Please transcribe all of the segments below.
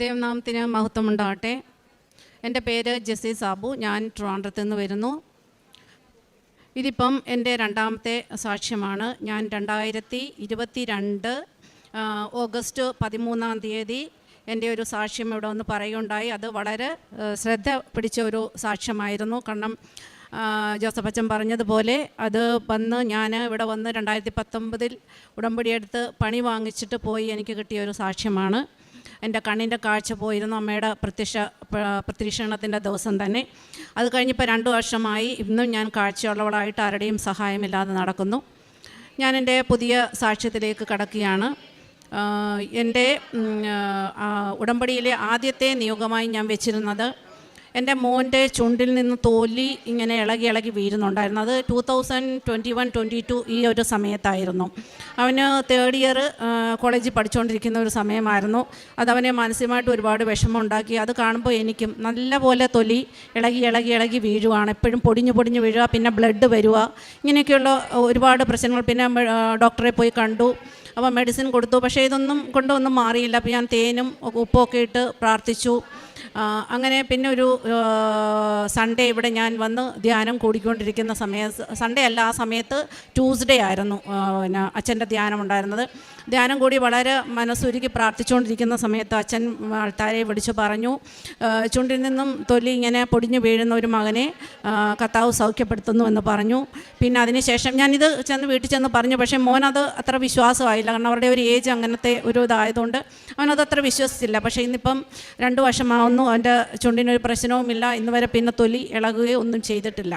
ദൈവനാമത്തിന് മഹത്വമുണ്ടാകട്ടെ. എന്റെ പേര് ജെസ്സി സാബു. ഞാൻ ട്രിവാൻഡ്രത്ത് നിന്ന് വരുന്നു. ഇതിപ്പം എന്റെ രണ്ടാമത്തെ സാക്ഷ്യമാണ്. ഞാൻ രണ്ടായിരത്തി ഇരുപത്തി രണ്ട് ഓഗസ്റ്റ് പതിമൂന്നാം തീയതി എന്റെ ഒരു സാക്ഷ്യം ഇവിടെ ഒന്ന് പറയുകയുണ്ടായി. അത് വളരെ ശ്രദ്ധ പിടിച്ച ഒരു സാക്ഷ്യമായിരുന്നു. കാരണം ജോസഫ് അച്ഛൻ പറഞ്ഞതുപോലെ അത് വന്ന് ഞാൻ ഇവിടെ വന്ന് രണ്ടായിരത്തി പത്തൊമ്പതിൽ ഉടമ്പടിയെടുത്ത് പണി വാങ്ങിച്ചിട്ട് പോയി എനിക്ക് കിട്ടിയ ഒരു സാക്ഷ്യമാണ്. എന്റെ കണ്ണിന്റെ കാഴ്ച പോയിരുന്നു അമ്മയുടെ പ്രത്യക്ഷ പ്രതീക്ഷണത്തിന്റെ ദിവസം തന്നെ. അത് കഴിഞ്ഞിപ്പോൾ രണ്ട് വർഷമായി ഇന്നും ഞാൻ കാഴ്ചയുള്ളവളായിട്ട് ആരുടെയും സഹായമില്ലാതെ നടക്കുന്നു. ഞാൻ എന്റെ പുതിയ സാക്ഷ്യത്തിലേക്ക് കടക്കുകയാണ്. എന്റെ ഉടമ്പടിയിലെ ആദ്യത്തെ നിയോഗമായി ഞാൻ വെച്ചിരുന്നത് എന്റെ മോന്റെ ചുണ്ടിൽ നിന്ന് തോലി ഇങ്ങനെ ഇളകി ഇളകി വീഴുന്നുണ്ടായിരുന്നു. അത് two thousand twenty one twenty two ഈ ഒരു സമയത്തായിരുന്നു. അവന് തേർഡ് ഇയർ കോളേജിൽ പഠിച്ചുകൊണ്ടിരിക്കുന്ന ഒരു സമയമായിരുന്നു. അതവനെ മാനസികമായിട്ട് ഒരുപാട് വിഷമം ഉണ്ടാക്കി അത് കാണുമ്പോൾ എനിക്കും നല്ലപോലെ തൊലി ഇളകി ഇളകി ഇളകി വീഴുവാണ്. എപ്പോഴും പൊടിഞ്ഞു പൊടിഞ്ഞു വീഴുക പിന്നെ ബ്ലഡ് വരിക ഇങ്ങനെയൊക്കെയുള്ള ഒരുപാട് പ്രശ്നങ്ങൾ. പിന്നെ ഡോക്ടറെ പോയി കണ്ടു. അപ്പോൾ മെഡിസിൻ കൊടുത്തു. പക്ഷേ ഇതൊന്നും കൊണ്ടൊന്നും മാറിയില്ല. അപ്പോൾ ഞാൻ തേനും ഉപ്പൊക്കെ ഇട്ട് പ്രാർത്ഥിച്ചു. അങ്ങനെ പിന്നെ ഒരു സൺഡേ ഇവിടെ ഞാൻ വന്ന് ധ്യാനം കൂടിക്കൊണ്ടിരിക്കുന്ന സമയ സൺഡേ അല്ല ആ സമയത്ത് ട്യൂസ്ഡേ ആയിരുന്നു പിന്നെ അച്ഛന്റെ ധ്യാനം ഉണ്ടായിരുന്നത്. ധ്യാനം കൂടി വളരെ മനസ്സുരുക്കി പ്രാർത്ഥിച്ചുകൊണ്ടിരിക്കുന്ന സമയത്ത് അച്ഛൻ ആൾക്കാരെ വിളിച്ചു പറഞ്ഞു ചുണ്ടിൽ നിന്നും തൊലി ഇങ്ങനെ പൊടിഞ്ഞു വീഴുന്ന ഒരു മകനെ കത്താവ് സൗഖ്യപ്പെടുത്തുന്നു എന്ന് പറഞ്ഞു. പിന്നെ അതിനുശേഷം ഞാനിത് ചെന്ന് വീട്ടിൽ ചെന്ന് പറഞ്ഞു പക്ഷേ മോനത് അത്ര വിശ്വാസമായില്ല. കാരണം അവരുടെ ഒരു ഏജ് അങ്ങനത്തെ ഒരു ഇതായതുകൊണ്ട് അവനത് അത്ര വിശ്വസിച്ചില്ല. പക്ഷേ ഇന്നിപ്പം രണ്ട് വർഷമാവുന്നു അവന്റെ ചുണ്ടിനൊരു പ്രശ്നവുമില്ല. ഇന്ന് വരെ പിന്നെ തൊലി ഇളകുകയോ ഒന്നും ചെയ്തിട്ടില്ല.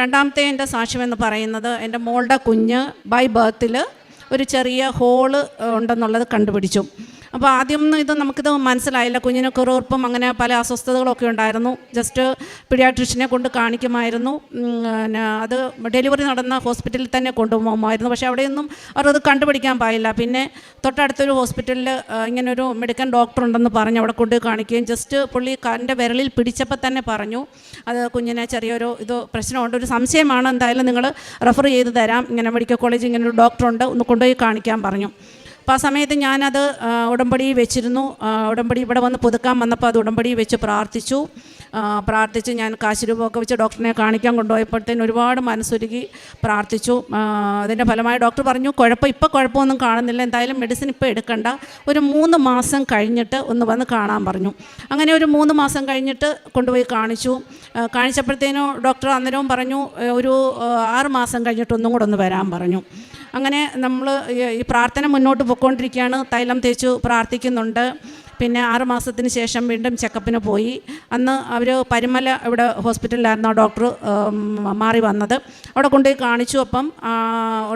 രണ്ടാമത്തെ എന്റെ സാക്ഷ്യം എന്ന് പറയുന്നത് എന്റെ മോളുടെ കുഞ്ഞ് ബൈ ബർത്തിൽ ഒരു ചെറിയ ഹോൾ ഉണ്ടെന്നുള്ളത് കണ്ടുപിടിച്ചു. അപ്പോൾ ആദ്യം ഇത് നമുക്കിത് മനസ്സിലായില്ല. കുഞ്ഞിന് കുറുപ്പും അങ്ങനെ പല അസ്വസ്ഥതകളൊക്കെ ഉണ്ടായിരുന്നു. ജസ്റ്റ് പീഡിയാട്രിഷ്യനെ കൊണ്ട് കാണിക്കുമായിരുന്നു. പിന്നെ അത് ഡെലിവറി നടന്ന ഹോസ്പിറ്റലിൽ തന്നെ കൊണ്ടുപോകുമായിരുന്നു. പക്ഷേ അവിടെയൊന്നും അവർ അത് കണ്ടുപിടിക്കാൻ പായില്ല പിന്നെ തൊട്ടടുത്തൊരു ഹോസ്പിറ്റലിൽ ഇങ്ങനൊരു മെഡിക്കൽ ഡോക്ടർ ഉണ്ടെന്ന് പറഞ്ഞ് അവിടെ കൊണ്ട് കാണിക്കുകയും ജസ്റ്റ് പുള്ളി എന്റെ വിരലിൽ പിടിച്ചപ്പോൾ തന്നെ പറഞ്ഞു അത് കുഞ്ഞിനെ ചെറിയൊരു ഇത് പ്രശ്നമുണ്ട്. ഒരു സംശയമാണ്. എന്തായാലും നിങ്ങൾ റെഫർ ചെയ്ത് തരാം. ഇങ്ങനെ മെഡിക്കൽ കോളേജ് ഇങ്ങനെ ഒരു ഡോക്ടറുണ്ട്. ഒന്ന് കൊണ്ടുപോയി കാണിക്കാൻ പറഞ്ഞു. അപ്പോൾ ആ സമയത്ത് ഞാനത് ഉടമ്പടി വെച്ചിരുന്നു. ഉടമ്പടി ഇവിടെ വന്ന് പുതുക്കാൻ വന്നപ്പോൾ അത് ഉടമ്പടി വെച്ച് പ്രാർത്ഥിച്ചു. പ്രാർത്ഥിച്ച് ഞാൻ കാശ് രൂപമൊക്കെ വെച്ച് ഡോക്ടറിനെ കാണിക്കാൻ കൊണ്ടുപോയപ്പോഴത്തേന് ഒരുപാട് മനസ്സൊരുക്കി പ്രാർത്ഥിച്ചു. അതിന്റെ ഫലമായി ഡോക്ടർ പറഞ്ഞു കുഴപ്പം ഇപ്പോൾ കുഴപ്പമൊന്നും കാണുന്നില്ല. എന്തായാലും മെഡിസിൻ ഇപ്പോൾ എടുക്കണ്ട. ഒരു മൂന്ന് മാസം കഴിഞ്ഞിട്ട് ഒന്ന് വന്ന് കാണാൻ പറഞ്ഞു. അങ്ങനെ ഒരു മൂന്ന് മാസം കഴിഞ്ഞിട്ട് കൊണ്ടുപോയി കാണിച്ചു. കാണിച്ചപ്പോഴത്തേനും ഡോക്ടർ അന്നേരവും പറഞ്ഞു ഒരു ആറ് മാസം കഴിഞ്ഞിട്ട് ഒന്നും കൂടെ ഒന്ന് വരാൻ പറഞ്ഞു. അങ്ങനെ നമ്മൾ ഈ പ്രാർത്ഥന മുന്നോട്ട് പോയിക്കൊണ്ടിരിക്കുകയാണ് തൈലം തേച്ചു പ്രാർത്ഥിക്കുന്നുണ്ട്. പിന്നെ ആറുമാസത്തിന് ശേഷം വീണ്ടും ചെക്കപ്പിന് പോയി. അന്ന് അവർ പരിമല ഇവിടെ ഹോസ്പിറ്റലിലായിരുന്നു ഡോക്ടർ മാറി വന്നത്. അവിടെ കൊണ്ടുപോയി കാണിച്ചു അപ്പം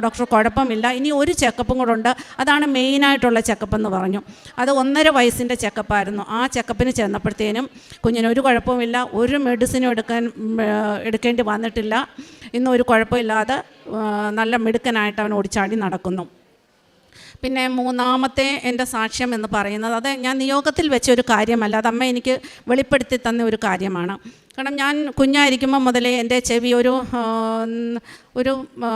ഡോക്ടർ കുഴപ്പമില്ല. ഇനി ഒരു ചെക്കപ്പും കൂടെ ഉണ്ട്. അതാണ് മെയിനായിട്ടുള്ള ചെക്കപ്പ് എന്ന് പറഞ്ഞു. അത് ഒന്നര വയസ്സിന്റെ ചെക്കപ്പായിരുന്നു. ആ ചെക്കപ്പിന് ചെന്നപ്പോഴത്തേനും കുഞ്ഞിന് ഒരു കുഴപ്പവുമില്ല. ഒരു മെഡിസിനും എടുക്കാൻ എടുക്കേണ്ടി വന്നിട്ടില്ല. ഇന്ന് ഒരു കുഴപ്പമില്ലാതെ നല്ല മിടുക്കനായിട്ട് അവൻ ഓടിച്ചാടി നടക്കുന്നു. പിന്നെ മൂന്നാമത്തെ എന്റെ സാക്ഷ്യം എന്ന് പറയുന്നത് അത് ഞാൻ നിയോഗത്തിൽ വെച്ച ഒരു കാര്യമല്ല അത് അമ്മ എനിക്ക് വെളിപ്പെടുത്തി തന്ന ഒരു കാര്യമാണ്. കാരണം ഞാൻ കുഞ്ഞായിരിക്കുമ്പോൾ മുതലേ എന്റെ ചെവി ഒരു ഒരു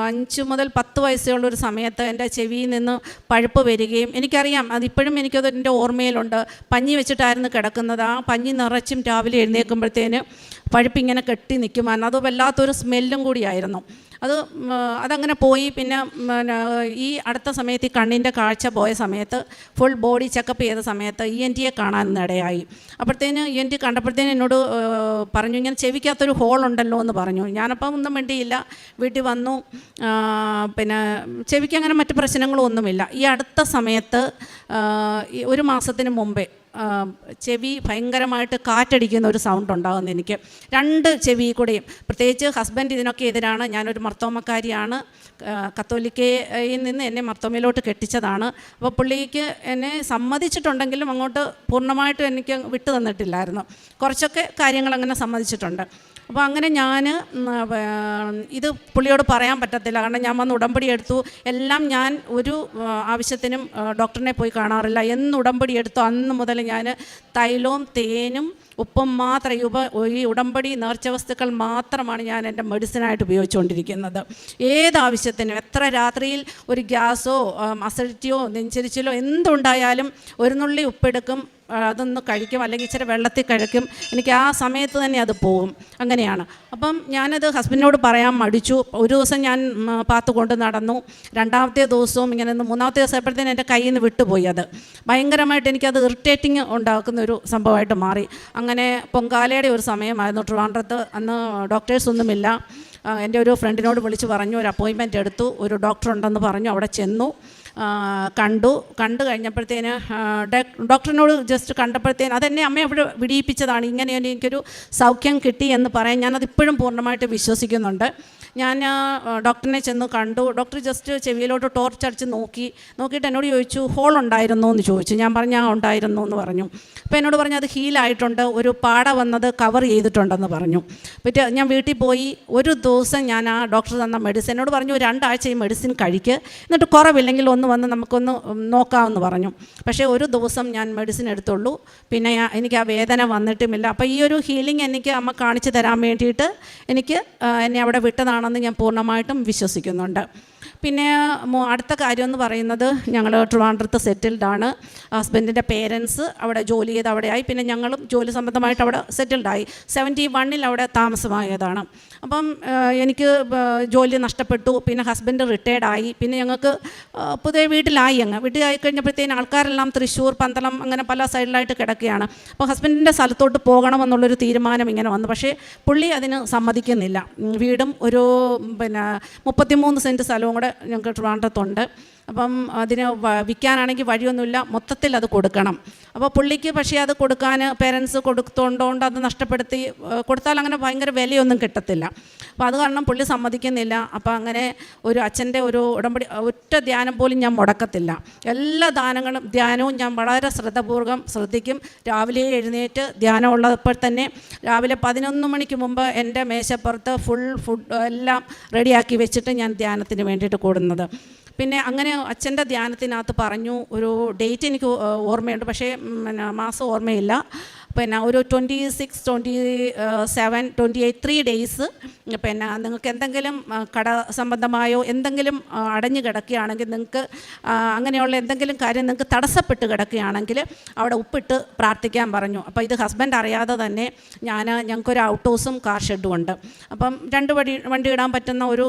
അഞ്ച് മുതൽ പത്ത് വയസ്സുള്ള ഒരു സമയത്ത് എന്റെ ചെവിയിൽ നിന്ന് പഴുപ്പ് വരികയും എനിക്കറിയാം അതിപ്പോഴും എനിക്കത് എന്റെ ഓർമ്മയിലുണ്ട്. പഞ്ഞി വെച്ചിട്ടായിരുന്നു കിടക്കുന്നത്. ആ പഞ്ഞി നിറച്ചും രാവിലെ എഴുന്നേൽക്കുമ്പോഴത്തേന് പഴുപ്പിങ്ങനെ കെട്ടി നിൽക്കുമായിരുന്നു അത് വല്ലാത്തൊരു സ്മെല്ലും കൂടിയായിരുന്നു. അത് അതങ്ങനെ പോയി. പിന്നെ ഈ അടുത്ത സമയത്ത് ഈ കണ്ണിന്റെ കാഴ്ച പോയ സമയത്ത് ഫുൾ ബോഡി ചെക്കപ്പ് ചെയ്ത സമയത്ത് ഇ എൻ ടിയെ കാണാൻ ഇടയായി. അപ്പോഴത്തേന് ഇ എൻ ടി കണ്ടപ്പോഴത്തേന് എന്നോട് പറഞ്ഞു ഇങ്ങനെ ചെവിക്കകത്തൊരു ഹോൾ ഉണ്ടല്ലോ എന്ന് പറഞ്ഞു. ഞാനപ്പം ഒന്നും വേണ്ടിയില്ല വീട്ടിൽ വന്നു. പിന്നെ ചെവിക്ക് അങ്ങനെ മറ്റു പ്രശ്നങ്ങളൊന്നുമില്ല. ഈ അടുത്ത സമയത്ത് ഒരു മാസത്തിന് മുമ്പേ ചെവി ഭയങ്കരമായിട്ട് കാറ്റടിക്കുന്ന ഒരു സൗണ്ട് ഉണ്ടാകുന്നു എനിക്ക്. രണ്ട് ചെവി കൂടെയും. പ്രത്യേകിച്ച് ഹസ്ബൻഡ് ഇതിനൊക്കെ എതിരാണ്. ഞാനൊരു മർത്തോമക്കാരിയാണ്. കത്തോലിക്കയിൽ നിന്ന് എന്നെ മർത്തോമയിലോട്ട് കെട്ടിച്ചതാണ്. അപ്പോൾ പുള്ളിക്ക് എന്നെ സമ്മതിച്ചിട്ടുണ്ടെങ്കിലും അങ്ങോട്ട് പൂർണമായിട്ടും എനിക്ക് വിട്ടു തന്നിട്ടില്ലായിരുന്നു കുറച്ചൊക്കെ കാര്യങ്ങൾ അങ്ങനെ സമ്മതിച്ചിട്ടുണ്ട്. അപ്പോൾ അങ്ങനെ ഞാൻ ഇത് പുള്ളിയോട് പറയാൻ പറ്റത്തില്ല. കാരണം ഞാൻ വന്ന് ഉടമ്പടി എടുത്തു. എല്ലാം ഞാൻ ഒരു ആവശ്യത്തിനും ഡോക്ടറിനെ പോയി കാണാറില്ല. എന്ന് ഉടമ്പടി എടുത്തു. അന്ന് മുതൽ ഞാൻ തൈലവും തേനും ഉപ്പും മാത്രം ഉപ ഈ ഉടമ്പടി നേർച്ച വസ്തുക്കൾ മാത്രമാണ് ഞാൻ എന്റെ മെഡിസിനായിട്ട് ഉപയോഗിച്ചുകൊണ്ടിരിക്കുന്നത്. ഏതാവശ്യത്തിനും എത്ര രാത്രിയിൽ ഒരു ഗ്യാസോ അസിഡിറ്റിയോ നെഞ്ചരിച്ചിലോ എന്തുണ്ടായാലും ഒരു നുള്ളി ഉപ്പെടുക്കും. അതൊന്ന് കഴിക്കും അല്ലെങ്കിൽ ഇച്ചിരി വെള്ളത്തിൽ കഴിക്കും. എനിക്ക് ആ സമയത്ത് തന്നെ അത് പോകും അങ്ങനെയാണ്. അപ്പം ഞാനത് ഹസ്ബൻഡിനോട് പറയാൻ മടിച്ചു. ഒരു ദിവസം ഞാൻ പാത്ത് കൊണ്ട് നടന്നു. രണ്ടാമത്തെ ദിവസവും ഇങ്ങനെ മൂന്നാമത്തെ ദിവസം ആയപ്പോഴത്തേനും എന്റെ കയ്യിൽ നിന്ന് വിട്ടുപോയി അത്. ഭയങ്കരമായിട്ട് എനിക്കത് ഇറിറ്റേറ്റിംഗ് ഉണ്ടാക്കുന്ന ഒരു സംഭവമായിട്ട് മാറി. അങ്ങനെ പൊങ്കാലയുടെ ഒരു സമയമായിരുന്നു. ട്രിവാൻഡ്രത്ത് അന്ന് ഡോക്ടേഴ്സൊന്നുമില്ല എന്റെ ഒരു ഫ്രണ്ടിനോട് വിളിച്ച് പറഞ്ഞു ഒരു അപ്പോയിൻമെന്റ് എടുത്തു. ഒരു ഡോക്ടർ ഉണ്ടെന്ന് പറഞ്ഞു. അവിടെ ചെന്നു. കണ്ടു. കണ്ടു കഴിഞ്ഞപ്പോഴത്തേന് ഡോക്ടറിനോട് ജസ്റ്റ് കണ്ടപ്പോഴത്തേന് അതെന്നെ അമ്മ അവിടെ വിടിയിപ്പിച്ചതാണ്. ഇങ്ങനെ എനിക്കൊരു സൗഖ്യം കിട്ടി എന്ന് പറയാൻ ഞാനത് ഇപ്പോഴും പൂർണമായിട്ട് വിശ്വസിക്കുന്നുണ്ട്. ഞാൻ ഡോക്ടറിനെ ചെന്ന് കണ്ടു. ഡോക്ടർ ജസ്റ്റ് ചെവിയിലോട്ട് ടോർച്ച് അടിച്ച് നോക്കി. നോക്കിയിട്ട് എന്നോട് ചോദിച്ചു ഹോൾ ഉണ്ടായിരുന്നു? എന്ന് ചോദിച്ചു. ഞാൻ പറഞ്ഞു ആ ഉണ്ടായിരുന്നു എന്ന് പറഞ്ഞു. അപ്പോൾ എന്നോട് പറഞ്ഞു അത് ഹീലായിട്ടുണ്ട് ഒരു പാട വന്നത് കവർ ചെയ്തിട്ടുണ്ടെന്ന് പറഞ്ഞു. പിറ്റേ ഞാൻ വീട്ടിൽ പോയി ഒരു ദിവസം ഞാൻ ആ ഡോക്ടർ തന്ന മെഡിസിൻ എന്നോട് പറഞ്ഞു രണ്ടാഴ്ച ഈ മെഡിസിൻ കഴിക്ക്. എന്നിട്ട് കുറവില്ലെങ്കിൽ ഒന്ന് വന്ന് നമുക്കൊന്ന് നോക്കാമെന്ന് പറഞ്ഞു. പക്ഷേ ഒരു ദിവസം ഞാൻ മെഡിസിൻ എടുത്തുള്ളൂ. പിന്നെ എനിക്ക് ആ വേദന വന്നിട്ടുമില്ല. അപ്പോൾ ഈ ഒരു ഹീലിംഗ് എനിക്ക് അമ്മ കാണിച്ചു തരാൻ വേണ്ടിയിട്ട് എനിക്ക് എന്നെ അവിടെ വിട്ടതാണെന്ന് ഞാൻ പൂർണമായിട്ടും വിശ്വസിക്കുന്നുണ്ട്. പിന്നെ അടുത്ത കാര്യം എന്ന് പറയുന്നത് ഞങ്ങൾ ട്രിവാൻഡ്രത്ത് ആണ്. ഹസ്ബൻഡിന്റെ പേരൻസ് അവിടെ ജോലി ചെയ്ത് അവിടെയായി. പിന്നെ ഞങ്ങളും ജോലി സംബന്ധമായിട്ട് അവിടെ സെറ്റിൽഡായി സെവന്റി വണ്ണിൽ അവിടെ താമസമായതാണ്. അപ്പം എനിക്ക് ജോലി നഷ്ടപ്പെട്ടു. പിന്നെ ഹസ്ബൻഡ് റിട്ടയർഡ് ആയി. പിന്നെ ഞങ്ങൾക്ക് പുതിയ വീട്ടിലായി അങ്ങ്. വീട്ടിലായി കഴിഞ്ഞപ്പോഴത്തേന് ആൾക്കാരെല്ലാം തൃശ്ശൂർ പന്തളം അങ്ങനെ പല സൈഡിലായിട്ട് കിടക്കുകയാണ്. അപ്പോൾ ഹസ്ബൻഡിന്റെ സ്ഥലത്തോട്ട് പോകണമെന്നുള്ളൊരു തീരുമാനം ഇങ്ങനെ വന്നു. പക്ഷേ പുള്ളി അതിന് സമ്മതിക്കുന്നില്ല. വീടും ഒരു പിന്നെ മുപ്പത്തിമൂന്ന് സെന്റ് സ്ഥലവും കൂടെ ഞങ്ങൾക്ക് ട്രിവാൻഡ്രത്തുണ്ട് അപ്പം അതിന് വിൽക്കാനാണെങ്കിൽ വഴിയൊന്നുമില്ല. മൊത്തത്തിൽ അത് കൊടുക്കണം. അപ്പോൾ പുള്ളിക്ക് പക്ഷേ അത് കൊടുക്കാൻ പേരൻസ് കൊടുത്തോണ്ടോണ്ട് അത് നഷ്ടപ്പെടുത്തി കൊടുത്താൽ അങ്ങനെ ഭയങ്കര വിലയൊന്നും കിട്ടത്തില്ല. അപ്പോൾ അത് കാരണം പുള്ളി സമ്മതിക്കുന്നില്ല. അപ്പോൾ അങ്ങനെ ഒരു അച്ഛന്റെ ഒരു ഉടമ്പടി ഒറ്റ ധ്യാനം പോലും ഞാൻ മുടക്കത്തില്ല. എല്ലാ ദാനങ്ങളും ധ്യാനവും ഞാൻ വളരെ ശ്രദ്ധപൂർവം ശ്രദ്ധിക്കും. രാവിലെ എഴുന്നേറ്റ് ധ്യാനം ഉള്ളപ്പോൾ തന്നെ രാവിലെ പതിനൊന്ന് മണിക്ക് മുമ്പ് എന്റെ മേശപ്പുറത്ത് ഫുൾ ഫുഡ് എല്ലാം റെഡിയാക്കി വെച്ചിട്ട് ഞാൻ ധ്യാനത്തിന് വേണ്ടിയിട്ട് കൂടുന്നത്. പിന്നെ അങ്ങനെ അച്ഛന്റെ ധ്യാനത്തിനകത്ത് പറഞ്ഞു ഒരു ഡേറ്റ് എനിക്ക് ഓർമ്മയുണ്ട്. പക്ഷേ മാസം ഓർമ്മയില്ല. പിന്നെ ഒരു twenty six twenty seven twenty eight three days പിന്നെ നിങ്ങൾക്ക് എന്തെങ്കിലും കട സംബന്ധമായോ എന്തെങ്കിലും അടഞ്ഞു കിടക്കുകയാണെങ്കിൽ നിങ്ങൾക്ക് അങ്ങനെയുള്ള എന്തെങ്കിലും കാര്യം നിങ്ങൾക്ക് തടസ്സപ്പെട്ട് കിടക്കുകയാണെങ്കിൽ അവിടെ ഉപ്പിട്ട് പ്രാർത്ഥിക്കാൻ പറഞ്ഞു. അപ്പോൾ ഇത് ഹസ്ബൻഡ് അറിയാതെ തന്നെ ഞാൻ ഞങ്ങൾക്കൊരു ഔട്ട് ഹൗസും കാർ ഷെഡും ഉണ്ട്. അപ്പം രണ്ട് വടി വണ്ടി ഇടാൻ പറ്റുന്ന ഒരു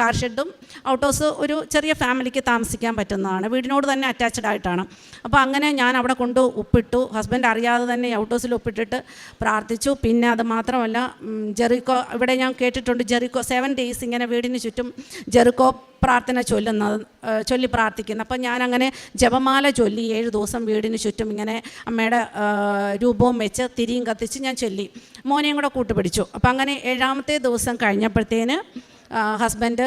കാർ ഷെഡും ഔട്ട് ഹൗസ് ഒരു ചെറിയ ഫാമിലിക്ക് താമസിക്കാൻ പറ്റുന്നതാണ്. വീടിനോട് തന്നെ അറ്റാച്ച്ഡ് ആയിട്ടാണ്. അപ്പോൾ അങ്ങനെ ഞാൻ അവിടെ കൊണ്ട് ഉപ്പിട്ടു. ഹസ്ബൻഡ് അറിയാതെ തന്നെ ഔട്ട് ഹൗസിൽ ഒപ്പിട്ടിട്ട് പ്രാർത്ഥിച്ചു. പിന്നെ അത് മാത്രമല്ല ജെറിക്കോ ഇവിടെ ഞാൻ കേട്ടിട്ടുണ്ട് ജെറിക്കോ സെവൻ ഡേയ്സ് ഇങ്ങനെ വീടിന് ചുറ്റും ജെറിക്കോ പ്രാർത്ഥന ചൊല്ലുന്നത് ചൊല്ലി പ്രാർത്ഥിക്കുന്നത് അപ്പം ഞാനങ്ങനെ ജപമാല ചൊല്ലി ഏഴ് ദിവസം വീടിന് ചുറ്റും ഇങ്ങനെ അമ്മയുടെ രൂപവും വെച്ച് തിരിയും കത്തിച്ച് ഞാൻ ചൊല്ലി. മോനെയും കൂടെ കൂട്ടുപിടിച്ചു. അപ്പം അങ്ങനെ ഏഴാമത്തെ ദിവസം കഴിഞ്ഞപ്പോഴത്തേന് ഹസ്ബൻഡ്